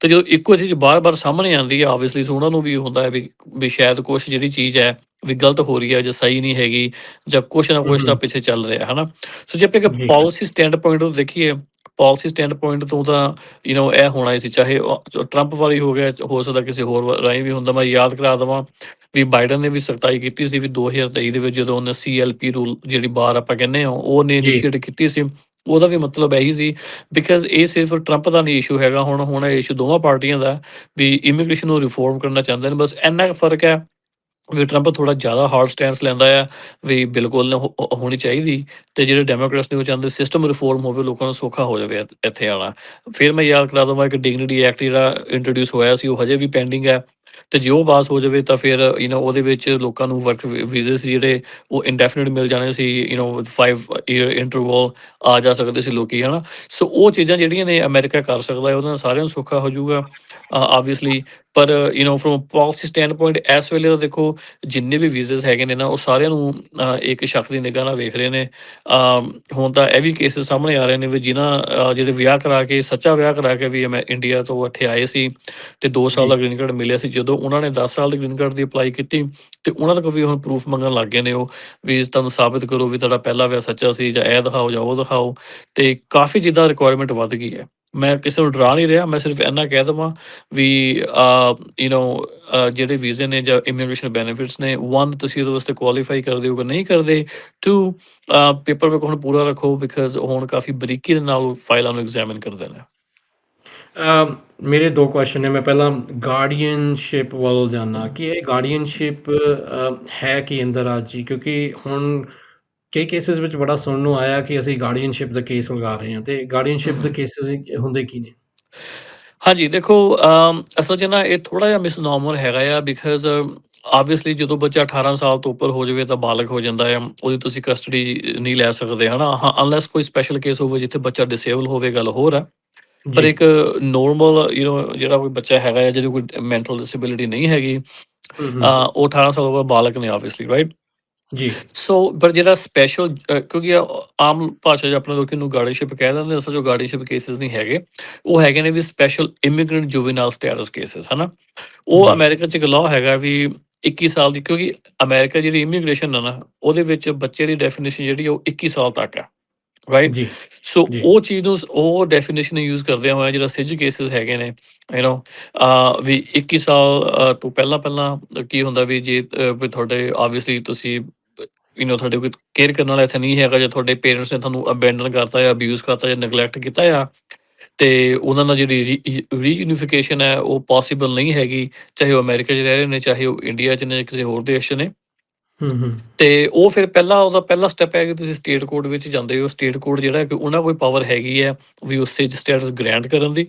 ਤੇ ਜਦੋਂ ਇੱਕੋ ਚੀਜ਼ ਬਾਰ-ਬਾਰ ਸਾਹਮਣੇ ਆਉਂਦੀ ਹੈ ਆਬਵੀਅਸਲੀ ਸੋ ਉਹਨਾਂ ਨੂੰ ਵੀ ਹੁੰਦਾ ਹੈ ਵੀ ਵੀ ਸ਼ਾਇਦ ਕੁਛ ਜਿਹੜੀ ਚੀਜ਼ ਹੈ ਵੀ ਗਲਤ ਹੋ ਰਹੀ ਹੈ ਜਾਂ ਸਹੀ ਨਹੀਂ ਹੈਗੀ ਜਾਂ ਕੁਛ ਨਾ ਤਾਂ ਹਮ। ਪਿੱਛੇ ਚੱਲ ਰਿਹਾ ਹੈ ਹਨਾ ਸੋ ਜੇ ਆਪਾਂ ਇੱਕ। ਪਾਲਿਸੀ ਸਟੈਂਡ ਪੁਆਇੰਟ ਤੋਂ ਦੇਖੀਏ ਪਾਲਿਸੀ ਸਟੈਂਡ ਪੁਆਇੰਟ ਤੋਂ ਤਾਂ ਯੂ نو ਇਹ ਹੋਣਾ ਹੀ ਸੀ ਚਾਹੇ ਟਰੰਪ ਵਾਲੀ ਹੋ ਗਿਆ ਹੋ ਸਕਦਾ ਕਿਸੇ ਹੋਰ ਰਾਹੀਂ ਵੀ ਹੁੰਦਾ ਮੈਂ ਯਾਦ ਕਰਾ ਦਵਾਂ ਵੀ ਬਾਈਡਨ ਨੇ ਵੀ ਸਖਤਾਈ ਕੀਤੀ ਸੀ ਵੀ 2023 ਦੇ ਵਿੱਚ ਜਦੋਂ ਉਹਨੇ ਸੀਐਲਪੀ ਰੂਲ ਜਿਹੜੀ ਬਾਰ ਆਪਾਂ ਕਹਿੰਦੇ ਆ ਉਹਨੇ। ਇਨੀਸ਼ੀਏਟ ਕੀਤੀ ਸੀ ਉਹਦਾ ਵੀ ਮਤਲਬ ਇਹੀ ਸੀ ਬਿਕਾਜ਼ ਇਹ ਸਿਰਫ ਟਰੰਪ ਦਾ ਨਹੀਂ ਇਸ਼ੂ ਹੈਗਾ, ਹੁਣ ਹੁਣ ਇਹ ਇਸ਼ੂ ਦੋਵਾਂ ਪਾਰਟੀਆਂ ਦਾ, ਵੀ ਇਮੀਗ੍ਰੇਸ਼ਨ ਨੂੰ ਰਿਫਾਰਮ ਕਰਨਾ ਚਾਹੁੰਦੇ ਨੇ, ਬਸ ਇੰਨਾ ਕੁ ਫ਼ਰਕ ਹੈ ਵੀ ਟਰੰਪ ਥੋੜਾ ਜ਼ਿਆਦਾ ਹਾਰਡ ਸਟੈਂਸ ਲੈਂਦਾ ਆ, ਵੀ ਬਿਲਕੁਲ ਹੋਣੀ ਚਾਹੀਦੀ, ਤੇ ਜਿਹੜੇ ਡੈਮੋਕ੍ਰੇਟਸ ਨੇ ਉਹ ਚਾਹੁੰਦੇ ਸਿਸਟਮ ਰਿਫਾਰਮ ਹੋਵੇ, ਲੋਕਾਂ ਨੂੰ ਸੌਖਾ ਹੋ ਜਾਵੇ ਇੱਥੇ ਆਣਾ ਫਿਰ ਮੈਂ ਯਾਦ ਕਰਾ ਦਵਾਂ ਇੱਕ ਡਿਗਨਿਟੀ ਐਕਟ ਜਿਹੜਾ ਇੰਟਰੋਡਿਊਸ ਹੋਇਆ ਸੀ, ਉਹ ਹਜੇ ਵੀ ਪੈਂਡਿੰਗ ਹੈ। ਤੇ ਜੇ ਉਹ ਪਾਸ ਹੋ ਜਾਵੇ ਤਾਂ ਫਿਰ ਯੂ نو ਉਹਦੇ ਵਿੱਚ ਲੋਕਾਂ ਨੂੰ ਵਰਕ ਵੀਜ਼ੇ ਸੀ ਜਿਹੜੇ ਉਹ ਇੰਡੈਫੀਨਿਟ ਮਿਲ ਜਾਣੇ ਸੀ you know with 5 year interval ਆ ਜਾ ਸਕਦੇ ਸੀ ਲੋਕੀ ਹਨਾ ਸੋ ਉਹ ਚੀਜ਼ਾਂ ਜਿਹੜੀਆਂ ਨੇ ਅਮਰੀਕਾ ਕਰ ਸਕਦਾ ਹੈ ਉਹਦੇ ਨਾਲ ਸਾਰਿਆਂ ਨੂੰ ਸੌਖਾ ਹੋ ਜਾਊਗਾ ਆਬਵੀਅਸਲੀ ਪਰ you know firm policy stand point ਇਸ ਵੇਲੇ ਤਾਂ ਦੇਖੋ ਜਿੰਨੇ ਵੀ ਵੀਜ਼ੇ ਹੈਗੇ ਨੇ ਨਾ ਉਹ ਸਾਰਿਆਂ ਨੂੰ ਅਹ, ਇੱਕ ਸ਼ੱਕ ਦੀ ਨਿਗਾਹ ਨਾਲ ਵੇਖ ਰਹੇ ਨੇ ਅਮ, ਹੁਣ ਤਾਂ ਇਹ ਵੀ ਕੇਸਿਸ ਸਾਹਮਣੇ ਆ ਰਹੇ ਨੇ ਵੀ ਜਿਨ੍ਹਾਂ ਅਹ, ਜਿਹੜੇ ਵਿਆਹ ਕਰਾ ਕੇ ਸੱਚਾ ਵਿਆਹ ਕਰਾ ਕੇ ਵੀ ਮੈਂ ਇੰਡੀਆ ਤੋਂ ਇੱਥੇ ਆਏ ਸੀ ਤੇ 2 ਸਾਲ ਦਾ ਗ੍ਰੀਨ ਕਾਰਡ ਮਿਲਿਆ ਸੀ ਜਦੋਂ ਉਹਨਾਂ ਨੇ 10 ਸਾਲ ਦੇ ਗ੍ਰੀਨ ਕਾਰਡ ਦੀ ਅਪਲਾਈ ਕੀਤੀ ਤੇ ਉਹਨਾਂ ਦਾ ਵੀ ਹੁਣ ਪ੍ਰੂਫ ਮੰਗਣ ਲੱਗ ਗਏ ਨੇ ਉਹ ਵੀ ਤੁਹਾਨੂੰ ਸਾਬਿਤ ਕਰੋ ਵੀ ਤੁਹਾਡਾ ਪਹਿਲਾ ਵਿਆਹ ਸੱਚਾ ਸੀ ਜਾਂ ਇਹ ਦਿਖਾਓ ਜਾਂ ਉਹ ਦਿਖਾਓ ਤੇ ਕਾਫੀ ਜਿੱਦਾਂ ਰਿਕੁਆਇਰਮੈਂਟ ਵੱਧ ਗਈ ਹੈ। ਮੈਂ ਕਿਸੇ ਨੂੰ ਡਰਾ ਨਹੀਂ ਰਿਹਾ, ਮੈਂ ਸਿਰਫ ਇੰਨਾ ਕਹਿ ਦਵਾਂ ਵੀ ਯੂ نو ਜਿਹੜੇ ਵੀਜ਼ੇ ਨੇ ਜਾਂ ਇਮੀਗ੍ਰੇਸ਼ਨ ਬੈਨੀਫਿਟਸ ਨੇ ਵਨ ਤੁਸੀਂ ਉਹਦੇ ਵਾਸਤੇ ਕੁਆਲੀਫਾਈ ਕਰਦੇ ਹੋ ਕਿ ਨਹੀਂ ਕਰਦੇ ਟੂ ਪੇਪਰ ਵਰਕ ਹੁਣ ਪੂਰਾ ਰੱਖੋ ਬਿਕਾਜ਼ ਹੁਣ ਕਾਫੀ ਬਰੀਕੀ ਦੇ ਨਾਲ ਫਾਈਲਾਂ ਨੂੰ ਐਗਜ਼ਾਮਿਨ ਕਰਦੇ ਨੇ। ਮੇਰੇ ਦੋ ਕੁਐਸਚਨ ਨੇ। ਮੈਂ ਪਹਿਲਾਂ ਗਾਰਡੀਅਨਸ਼ਿਪ ਵੱਲ ਜਾਣਾ ਕਿ ਇਹ ਗਾਰਡੀਅਨਸ਼ਿਪ ਹੈ ਕੀ ਅੰਦਰ ਅੱਜ ਜੀ? ਕਿਉਂਕਿ ਹੁਣ ਕਈ ਕੇਸਿਸ ਵਿੱਚ ਬੜਾ ਸੁਣਨ ਨੂੰ ਆਇਆ ਕਿ ਅਸੀਂ ਗਾਰਡੀਅਨਸ਼ਿਪ ਦਾ ਕੇਸ ਲਗਾ ਰਹੇ ਹਾਂ। ਤੇ ਗਾਰਡੀਅਨਸ਼ਿਪ ਦੇ ਕੇਸਿਸ ਹੁੰਦੇ ਕੀ ਨੇ? ਹਾਂਜੀ, ਦੇਖੋ ਅਸਲ 'ਚ ਨਾ ਇਹ ਥੋੜਾ ਜਿਹਾ ਮਿਸਨੋਮਰ ਹੈਗਾ ਆ ਬਿਕਾਜ਼ ਆਬਵੀਅਸਲੀ ਜਦੋਂ ਬੱਚਾ 18 ਸਾਲ ਤੋਂ ਉੱਪਰ ਹੋ ਜਾਵੇ ਤਾਂ ਬਾਲਗ ਹੋ ਜਾਂਦਾ ਹੈ ਉਹਦੀ ਤੁਸੀਂ ਕਸਟਡੀ ਨਹੀਂ ਲੈ ਸਕਦੇ, ਹਨਾ? ਹਾਂ ਅਨਲੈਸ ਕੋਈ ਸਪੈਸ਼ਲ ਕੇਸ ਹੋਵੇ ਜਿੱਥੇ ਬੱਚਾ ਡਿਸੇਬਲ ਹੋਵੇ, ਗੱਲ ਹੋਰ ਆ। ਪਰ ਜੀ। ਇੱਕ ਨੋਰਮਲ ਯੂ نو ਜਿਹੜਾ ਕੋਈ ਬੱਚਾ ਹੈਗਾ ਆ ਜਿਹਦੀ ਕੋਈ ਮੈਂਟਲ ਡਿਸੇਬਿਲਿਟੀ ਨਹੀਂ ਹੈਗੀ ਹਮ, ਅਹ, ਉਹ 18 ਸਾਲ ਬਾਅਦ ਬਾਲਗ ਨੇ ਆਬਵੀਅਸਲੀ ਰਾਈਟ ਜੀ। ਸੋ ਪਰ ਜਿਹੜਾ ਸਪੈਸ਼ਲ ਕਿਉਂਕਿ ਆਮ ਭਾਸ਼ਾ 'ਚ ਆਪਣੇ ਲੋਕੀ ਨੂੰ ਗਾਰਡੀਸ਼ਿਪ ਕਹਿ ਦਿੰਦੇ ਅਸਲ 'ਚ ਉਹ ਗਾਰਡੀਸ਼ਿਪ ਕੇਸਿਸ ਨਹੀਂ ਹੈਗੇ। ਉਹ ਹੈਗੇ ਨੇ ਵੀ special immigrant juvenile status cases ਹਨਾ? ਉਹ ਜੀ। ਅਮਰੀਕਾ 'ਚ ਇੱਕ ਲਾਅ ਹੈਗਾ ਵੀ 21 ਸਾਲ ਦੀ ਕਿਉਂਕਿ ਅਮਰੀਕਾ ਜਿਹੜੀ ਇਮੀਗ੍ਰੇਸ਼ਨ ਹੈ ਨਾ ਉਹਦੇ ਵਿੱਚ ਬੱਚੇ ਦੀ ਡੈਫੀਨੇਸ਼ਨ ਜਿਹੜੀ ਆ ਉਹ 21 ਸਾਲ ਤੱਕ ਹੈ ਰਾਈਟ ਜੀ ਸੋ ਜੀ। ਉਹ ਚੀਜ਼ ਨੂੰ ਉਹ ਡੈਫੀਨੇਸ਼ਨ ਯੂਜ਼ ਕਰਦੇ ਹੋਏ ਜਿਹੜਾ ਸਿਜ ਕੇਸਿਸ ਹੈਗੇ ਨੇ ਯੂ نو ਵੀ 21 ਸਾਲ ਅਹ, ਤੋਂ ਪਹਿਲਾਂ ਪਹਿਲਾਂ ਕੀ ਹੁੰਦਾ ਵੀ ਜੇ ਅਹ, ਵੀ ਤੁਹਾਡੇ ਆਬਵੀਅਸਲੀ ਤੁਸੀਂ ਯੂ نو ਤੁਹਾਡੇ ਕੋਈ ਕੇਅਰ ਕਰਨ ਵਾਲਾ ਇੱਥੇ ਨਹੀਂ ਹੈਗਾ ਜਾਂ ਤੁਹਾਡੇ ਪੇਰੈਂਟਸ ਨੇ ਤੁਹਾਨੂੰ ਅਬੈਂਡਨ ਕਰਤਾ ਜਾਂ ਅਬਿਊਜ਼ ਕਰਤਾ ਜਾਂ ਨੈਗਲੈਕਟ ਕੀਤਾ ਆ ਤੇ ਉਹਨਾਂ ਨਾਲ ਜਿਹੜੀ ਰੀਯੂਨੀਫਿਕੇਸ਼ਨ ਹੈ ਉਹ ਪੋਸੀਬਲ ਨਹੀਂ ਹੈਗੀ ਚਾਹੇ ਉਹ ਅਮਰੀਕਾ 'ਚ ਰਹਿ ਰਹੇ ਨੇ ਚਾਹੇ ਉਹ ਇੰਡੀਆ 'ਚ ਨੇ ਜਾਂ ਕਿਸੇ ਹੋਰ ਦੇਸ਼ 'ਚ ਨੇ ਹਮ ਹਮ ਤੇ ਉਹ ਫਿਰ ਪਹਿਲਾ ਉਹਦਾ ਪਹਿਲਾ ਸਟੈਪ ਹੈ ਕਿ ਤੁਸੀਂ ਸਟੇਟ ਕੋਰਟ ਵਿੱਚ ਜਾਂਦੇ ਹੋ। ਸਟੇਟ ਕੋਰਟ ਜਿਹੜਾ ਕਿ ਉਹਨਾਂ ਕੋਈ ਪਾਵਰ ਹੈਗੀ ਹੈ ਵੀ ਉਸ ਸਟੇਟਸ ਗ੍ਰੈਂਟ ਕਰਨ ਦੀ।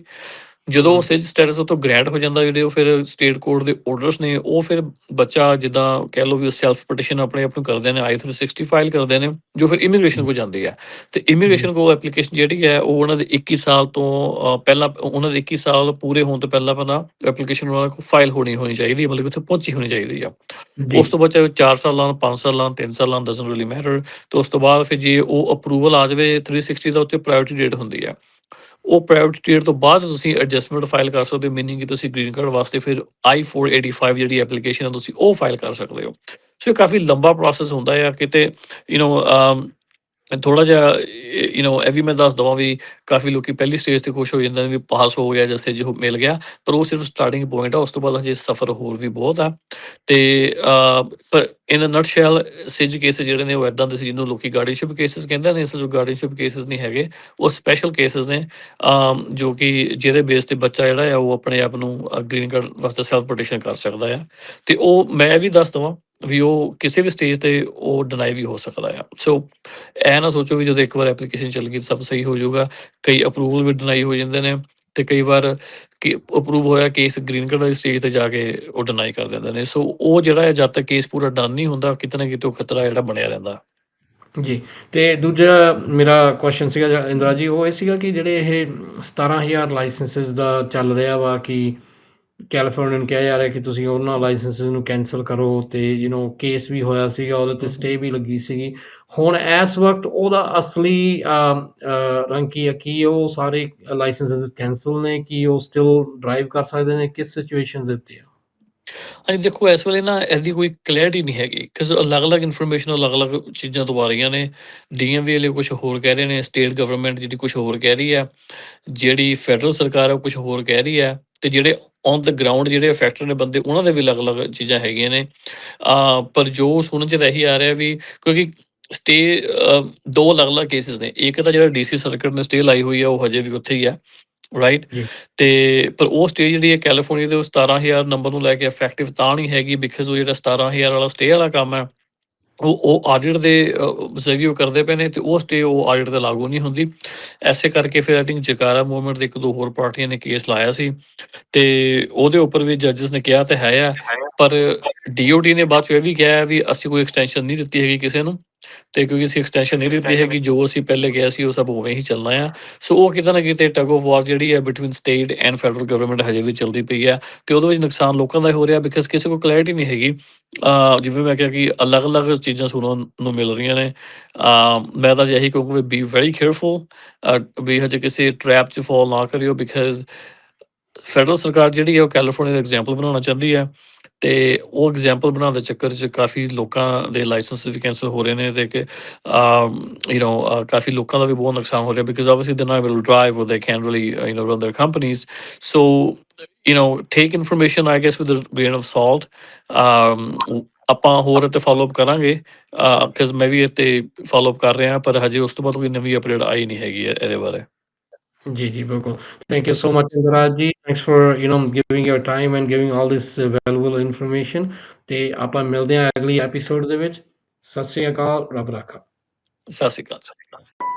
ਜਦੋਂ। ਸਿਜ ਸਟੇਟਸ ਉਹ ਤੋਂ ਗ੍ਰੈਂਟ ਹੋ ਜਾਂਦਾ ਜਿਹੜੇ ਉਹ ਫਿਰ ਸਟੇਟ ਕੋਰਟ ਦੇ ਆਰਡਰਸ ਨੇ ਉਹ ਫਿਰ ਬੱਚਾ ਜਿੱਦਾਂ ਕਹਿ ਲਓ ਵੀ ਸੈਲਫ ਪਟੀਸ਼ਨ ਆਪਣੇ ਆਪ ਨੂੰ ਕਰਦੇ ਨੇ ਆਈ 360 ਫਾਈਲ ਕਰਦੇ ਨੇ ਜੋ ਫਿਰ ਇਮੀਗ੍ਰੇਸ਼ਨ ਕੋ ਜਾਂਦੀ ਹੈ ਤੇ ਇਮੀਗ੍ਰੇਸ਼ਨ ਕੋ ਐਪਲੀਕੇਸ਼ਨ ਜਿਹੜੀ ਹੈ ਉਹ ਉਹਨਾਂ ਦੇ 21 ਸਾਲ ਤੋਂ ਪਹਿਲਾਂ ਉਹਨਾਂ ਦੇ 21 ਸਾਲ ਪੂਰੇ ਹੋਣ ਤੋਂ ਪਹਿਲਾਂ ਪਹਿਲਾਂ ਐਪਲੀਕੇਸ਼ਨ ਉਹਨਾਂ ਕੋਲ ਫਾਈਲ ਹੋਣੀ ਹੋਣੀ ਚਾਹੀਦੀ ਹੈ ਮਤਲਬ ਕਿ ਉੱਥੇ ਪਹੁੰਚੀ ਹੋਣੀ ਚਾਹੀਦੀ ਆ। ਉਸ ਤੋਂ ਬਾਅਦ ਚਾਹੇ 4 ਸਾਲਾਂ 5 ਸਾਲਾਂ 3 ਸਾਲਾਂ ਡਸਨਟ ਰੀਲੀ ਮੈਟਰ ਤੇ ਉਸ ਤੋਂ ਬਾਅਦ ਫਿਰ ਜੇ ਉਹ ਅਪਰੂਵਲ ਆ ਜਾਵੇ 360 ਦਾ ਉੱਤੇ ਪ੍ਰਾਇੋਰਟੀ ਡੇਟ ਹੁੰਦੀ ਹੈ ਉਹ ਪ੍ਰਾਇੋਰਟੀ ਡੇਟ ਤੋਂ ਬਾਅਦ ਤੁਸੀਂ ਐਡਜਸਟਮੈਂਟ ਫਾਈਲ ਕਰ ਸਕਦੇ ਹੋ ਮੀਨਿੰਗ ਕਿ ਤੁਸੀਂ ਗ੍ਰੀਨ ਕਾਰਡ ਵਾਸਤੇ ਫਿਰ I485 ਜਿਹੜੀ ਐਪਲੀਕੇਸ਼ਨ ਹੈ ਤੁਸੀਂ ਉਹ ਫਾਈਲ ਕਰ ਸਕਦੇ ਹੋ ਸੋ ਇਹ ਕਾਫੀ ਲੰਬਾ ਪ੍ਰੋਸੈਸ ਹੁੰਦਾ ਹੈ ਕਿਤੇ ਯੂ نو ਥੋੜਾ ਜਿਹਾ ਯੂ نو ਇਹ ਵੀ ਮੈਂ ਦੱਸ ਦਵਾਂ ਵੀ ਕਾਫੀ ਲੋਕੀ ਪਹਿਲੀ ਸਟੇਜ ਤੇ ਖੁਸ਼ ਹੋ ਜਾਂਦੇ ਨੇ ਵੀ ਪਾਸ ਹੋ ਗਿਆ ਜਾਂ ਸਿਜ ਹੋ ਮਿਲ ਗਿਆ ਪਰ ਉਹ ਸਿਰਫ ਸਟਾਰਟਿੰਗ ਪੁਆਇੰਟ ਆ ਉਸ ਤੋਂ ਬਾਅਦ ਹਜੇ ਸਫਰ ਹੋਰ ਵੀ ਬਹੁਤ ਆ ਤੇ ਅਹ, ਪਰ ਇਨ ਅ ਨਟਸ਼ੈਲ ਸਿਜ ਕੇਸ ਜਿਹੜੇ ਨੇ ਉਹ ਇਦਾਂ ਦੇ ਸੀ ਜਿਹਨੂੰ ਲੋਕੀ ਗਾਰਡੀਸ਼ਿਪ ਕੇਸਿਸ ਕਹਿੰਦੇ ਨੇ, ਇਸ ਜੋ ਗਾਰਡੀਸ਼ਿਪ ਕੇਸਿਸ ਨਹੀਂ ਹੈਗੇ, ਉਹ ਸਪੈਸ਼ਲ ਕੇਸਿਸ ਨੇ ਜੋ ਕਿ ਜਿਹਦੇ ਬੇਸ ਤੇ ਬੱਚਾ ਜਿਹੜਾ ਆ, ਉਹ ਆਪਣੇ ਆਪ ਨੂੰ ਗ੍ਰੀਨ ਕਾਰਡ ਵਾਸਤੇ ਸੈਲਫ ਪ੍ਰੋਟੈਕਸ਼ਨ ਕਰ ਸਕਦਾ ਆ। ਤੇ ਉਹ ਮੈਂ ਇਹ ਵੀ ਦੱਸ ਦਵਾਂ ਵੀ ਉਹ ਕਿਸੇ ਵੀ ਸਟੇਜ ਤੇ ਉਹ ਡਿਨਾਈ ਵੀ ਹੋ ਸਕਦਾ ਆ। ਸੋ ਇਹ ਨਾ ਸੋਚੋ ਵੀ ਜਦੋਂ ਇੱਕ ਵਾਰ ਐਪਲੀਕੇਸ਼ਨ ਚੱਲ ਗਈ ਸਭ ਸਹੀ ਹੋ ਜਾਊਗਾ। ਕਈ ਅਪਰੂਵਲ ਵੀ ਡਿਨਾਈ ਹੋ ਜਾਂਦੇ ਨੇ। ਤੇ ਕਈ ਵਾਰ ਕਿ ਅਪਰੂਵ ਹੋਇਆ ਕੇਸ ਗ੍ਰੀਨ ਕਲਰ ਵਾਲੀ ਸਟੇਜ ਤੇ ਜਾ ਕੇ ਉਹ ਡਿਨਾਈ ਕਰ ਦਿੰਦੇ ਨੇ। ਸੋ ਉਹ ਜਿਹੜਾ ਹੈ, ਜਦ ਤੱਕ ਕੇਸ ਪੂਰਾ ਡਨ ਨਹੀਂ ਹੁੰਦਾ, ਕਿਤੇ ਨਾ ਕਿਤੇ ਉਹ ਖਤਰਾ ਜਿਹੜਾ ਬਣਿਆ ਰਹਿੰਦਾ। ਜੀ। ਤੇ ਦੂਜਾ ਮੇਰਾ ਕੁਐਸਚਨ ਸੀਗਾ, ਇੰਦਰਾ ਜੀ, ਉਹ ਇਹ ਸੀਗਾ ਕਿ ਜਿਹੜੇ ਇਹ 17000 ਲਾਇਸੈਂਸਸ ਦਾ ਚੱਲ ਰਿਹਾ ਵਾ ਕਿ ਕੈਲੀਫੋਰਨੀਆ ਨੂੰ ਕਿਹਾ ਜਾ ਰਿਹਾ ਕਿ ਤੁਸੀਂ ਉਹਨਾਂ ਲਾਇਸੈਂਸਸ ਨੂੰ ਕੈਨਸਲ ਕਰੋ ਤੇ ਯੂ نو ਕੇਸ ਵੀ ਹੋਇਆ ਸੀਗਾ ਉਹਦੇ ਤੇ ਸਟੇ ਵੀ ਲੱਗੀ ਸੀਗੀ। ਹੁਣ ਇਸ ਵਕਤ ਉਹਦਾ ਅਸਲੀ ਰੰਗ ਕੀ ਹੈ ਕੀ ਉਹ ਸਾਰੇ ਲਾਇਸੈਂਸਸ ਕੈਨਸਲ ਨੇ ਕੀ ਉਹ ਸਟਿਲ ਡਰਾਈਵ ਕਰ ਸਕਦੇ ਨੇ ਕਿਸ ਸਿਚੁਏਸ਼ਨ ਦੇ ਉੱਤੇ ਆ? ਹਾਂਜੀ ਦੇਖੋ, ਇਸ ਵੇਲੇ ਨਾ ਇਹਦੀ ਕੋਈ ਕਲੈਰਿਟੀ ਨਹੀਂ ਹੈਗੀ। ਕਿਉਂਕਿ ਅਲੱਗ-ਅਲੱਗ ਇਨਫੋਰਮੇਸ਼ਨ ਅਲੱਗ-ਅਲੱਗ ਚੀਜ਼ਾਂ ਤੋਂ ਆ ਰਹੀਆਂ ਨੇ। ਡੀਐਮਵੀ ਵਾਲੇ ਕੁਝ ਹੋਰ ਕਹਿ ਰਹੇ ਨੇ ਸਟੇਟ ਗਵਰਨਮੈਂਟ ਜਿਹੜੀ ਕੁਝ ਹੋਰ ਕਹਿ ਰਹੀ ਹੈ। ਜਿਹੜੀ ਫੈਡਰਲ ਸਰਕਾਰ ਹੈ ਉਹ ਕੁਝ ਹੋਰ ਕਹਿ ਰਹੀ ਹੈ। ਤੇ ਜਿਹੜੇ ਔਨ ਦ ਗਰਾਊਂਡ ਜਿਹੜੇ ਅਫੈਕਟਡ ਨੇ ਬੰਦੇ, ਉਹਨਾਂ ਦੇ ਵੀ ਅਲੱਗ-ਅਲੱਗ ਚੀਜ਼ਾਂ ਹੈਗੀਆਂ ਨੇ। ਆ, ਪਰ ਜੋ ਸੁਣਨ ਚ ਰਹੀ ਆ ਰਿਹਾ ਵੀ, ਕਿਉਂਕਿ ਸਟੇ ਦੋ ਅਲੱਗ-ਅਲੱਗ ਕੇਸਿਸ ਨੇ। ਇੱਕ ਤਾਂ ਜਿਹੜਾ ਡੀਸੀ ਸਰਕਟ ਨੇ ਸਟੇ ਲਾਈ ਹੋਈ ਹੈ ਉਹ ਹਜੇ ਵੀ ਉੱਥੇ ਹੀ ਹੈ ਰਾਈਟ। ਤੇ ਪਰ ਉਹ ਸਟੇ ਜਿਹੜੀ ਹੈ ਕੈਲੀਫੋਰਨੀਆ ਦੇ ਉਹ 17000 ਨੰਬਰ ਨੂੰ ਲੈ ਕੇ ਇਫੈਕਟਿਵ ਤਾਂ ਨਹੀਂ ਹੈਗੀ ਬਿਕਾਜ਼ ਉਹ ਜਿਹੜਾ 17000 ਵਾਲਾ ਸਟੇ ਵਾਲਾ ਕੰਮ ਹੈ ਉਹ ਉਹ ਆਡਿਟ ਦੇ ਜ਼ਰੀਏ ਉਹ ਕਰਦੇ ਪਏ ਨੇ ਤੇ ਉਹ ਸਟੇ ਉਹ ਆਡਿਟ ਤੇ ਲਾਗੂ ਨਹੀਂ ਹੁੰਦੀ। ਐਸੇ ਕਰਕੇ ਫਿਰ ਆਈ ਥਿੰਕ ਜਕਾਰਾ ਮੂਵਮੈਂਟ ਦੇ ਇੱਕ ਦੋ ਹੋਰ ਪਾਰਟੀਆਂ ਨੇ ਕੇਸ ਲਾਇਆ ਸੀ ਤੇ ਉਹਦੇ ਉੱਪਰ ਵੀ ਜੱਜਸ ਨੇ ਕਿਹਾ ਤੇ ਹੈ ਆ। ਪਰ ਡੀਓਟੀ ਨੇ ਬਾਅਦ ਚ ਇਹ ਵੀ ਕਿਹਾ ਵੀ ਅਸੀਂ ਕੋਈ ਐਕਸਟੈਂਸ਼ਨ ਨਹੀਂ ਦਿੱਤੀ ਹੈਗੀ ਕਿਸੇ ਨੂੰ। ਤੇ ਕਿਉਂਕਿ ਅਸੀਂ ਐਕਸਟੈਂਸ਼ਨ ਨਹੀਂ ਦਿੱਤੀ ਹੈਗੀ ਜੋ ਅਸੀਂ ਪਹਿਲੇ ਕਿਹਾ ਸੀ ਉਹ ਸਭ ਉਵੇਂ ਹੀ ਚੱਲਣਾ ਆ। ਸੋ ਉਹ ਕਿਤੇ ਨਾ ਕਿਤੇ ਟਗ ਆਫ ਵਾਰ ਜਿਹੜੀ ਹੈ between state and federal government ਹਜੇ ਵੀ ਚੱਲਦੀ ਪਈ ਹੈ ਤੇ ਉਹਦੇ ਵਿੱਚ ਨੁਕਸਾਨ ਲੋਕਾਂ ਦਾ ਹੀ ਰਿਹਾ ਬਿਕਾਜ਼ ਕਿਸੇ ਕੋਲ ਕਲੈਰਿਟੀ ਨਹੀਂ ਹੈਗੀ। ਜਿਵੇਂ ਮੈਂ ਕਿਹਾ ਕਿ ਅਲੱਗ-ਅਲੱਗ ਚੀਜ਼ਾਂ ਸੁਣਨ ਨੂੰ ਮਿਲ ਰਹੀਆਂ ਨੇ। ਮੈਂ ਤਾਂ ਇਹੀ ਕਹੂੰਗਾ ਬੀ ਵੈਰੀ ਕੇਅਰਫੁਲ ਵੀ ਹਜੇ ਕਿਸੇ ਟ੍ਰੈਪ 'ਚ ਫਾਲ ਨਾ ਕਰਿਓ ਬਿਕਾਜ਼ ਫੈਡਰਲ ਸਰਕਾਰ ਜਿਹੜੀ ਹੈ ਉਹ ਕੈਲੀਫੋਰਨੀਆ ਦਾ ਐਗਜ਼ਾਮਪਲ ਬਣਾਉਣਾ ਚਾਹੁੰਦੀ ਹੈ ਤੇ ਉਹ ਐਗਜ਼ਾਮਪਲ ਬਣਾਉਣ ਦੇ ਚੱਕਰ 'ਚ ਕਾਫੀ ਲੋਕਾਂ ਦੇ ਲਾਇਸੈਂਸ ਵੀ ਕੈਨਸਲ ਹੋ ਰਹੇ ਨੇ ਤੇ ਕਿ ਯੂ نو ਕਾਫੀ ਲੋਕਾਂ ਦਾ ਵੀ ਬਹੁਤ ਨੁਕਸਾਨ ਹੋ ਰਿਹਾ because obviously they not able to drive or they can really you know run their companies so you know take information I guess with a grain of salt ਆਪਾਂ ਹੋਰ ਤੇ ਫਾਲੋ ਅਪ ਕਰਾਂਗੇ ਕਿਉਂਕਿ ਮੈਂ ਵੀ ਇਹ ਤੇ ਫਾਲੋ ਅਪ ਕਰ ਰਿਹਾ ਪਰ ਹਜੇ ਉਸ ਤੋਂ ਬਾਅਦ ਕੋਈ ਨਵੀਂ ਅਪਡੇਟ ਆਈ ਨਹੀਂ ਹੈਗੀ ਹੈ ਇਹਦੇ ਬਾਰੇ जी, जी, बिल्कुल। Thank you so much Indraj ji, thanks for you know giving your time and giving all this valuable information ਤੇ ਆਪਾਂ ਮਿਲਦੇ ਹਾਂ ਅਗਲੀ ਐਪੀਸੋਡ ਦੇ ਵਿੱਚ। ਸਤਿ ਸ਼੍ਰੀ ਅਕਾਲ, ਰੱਬ ਰਾਖਾ। ਸਤਿ ਸ਼੍ਰੀ ਅਕਾਲ, ਸਤਿ ਸ਼੍ਰੀ ਅਕਾਲ।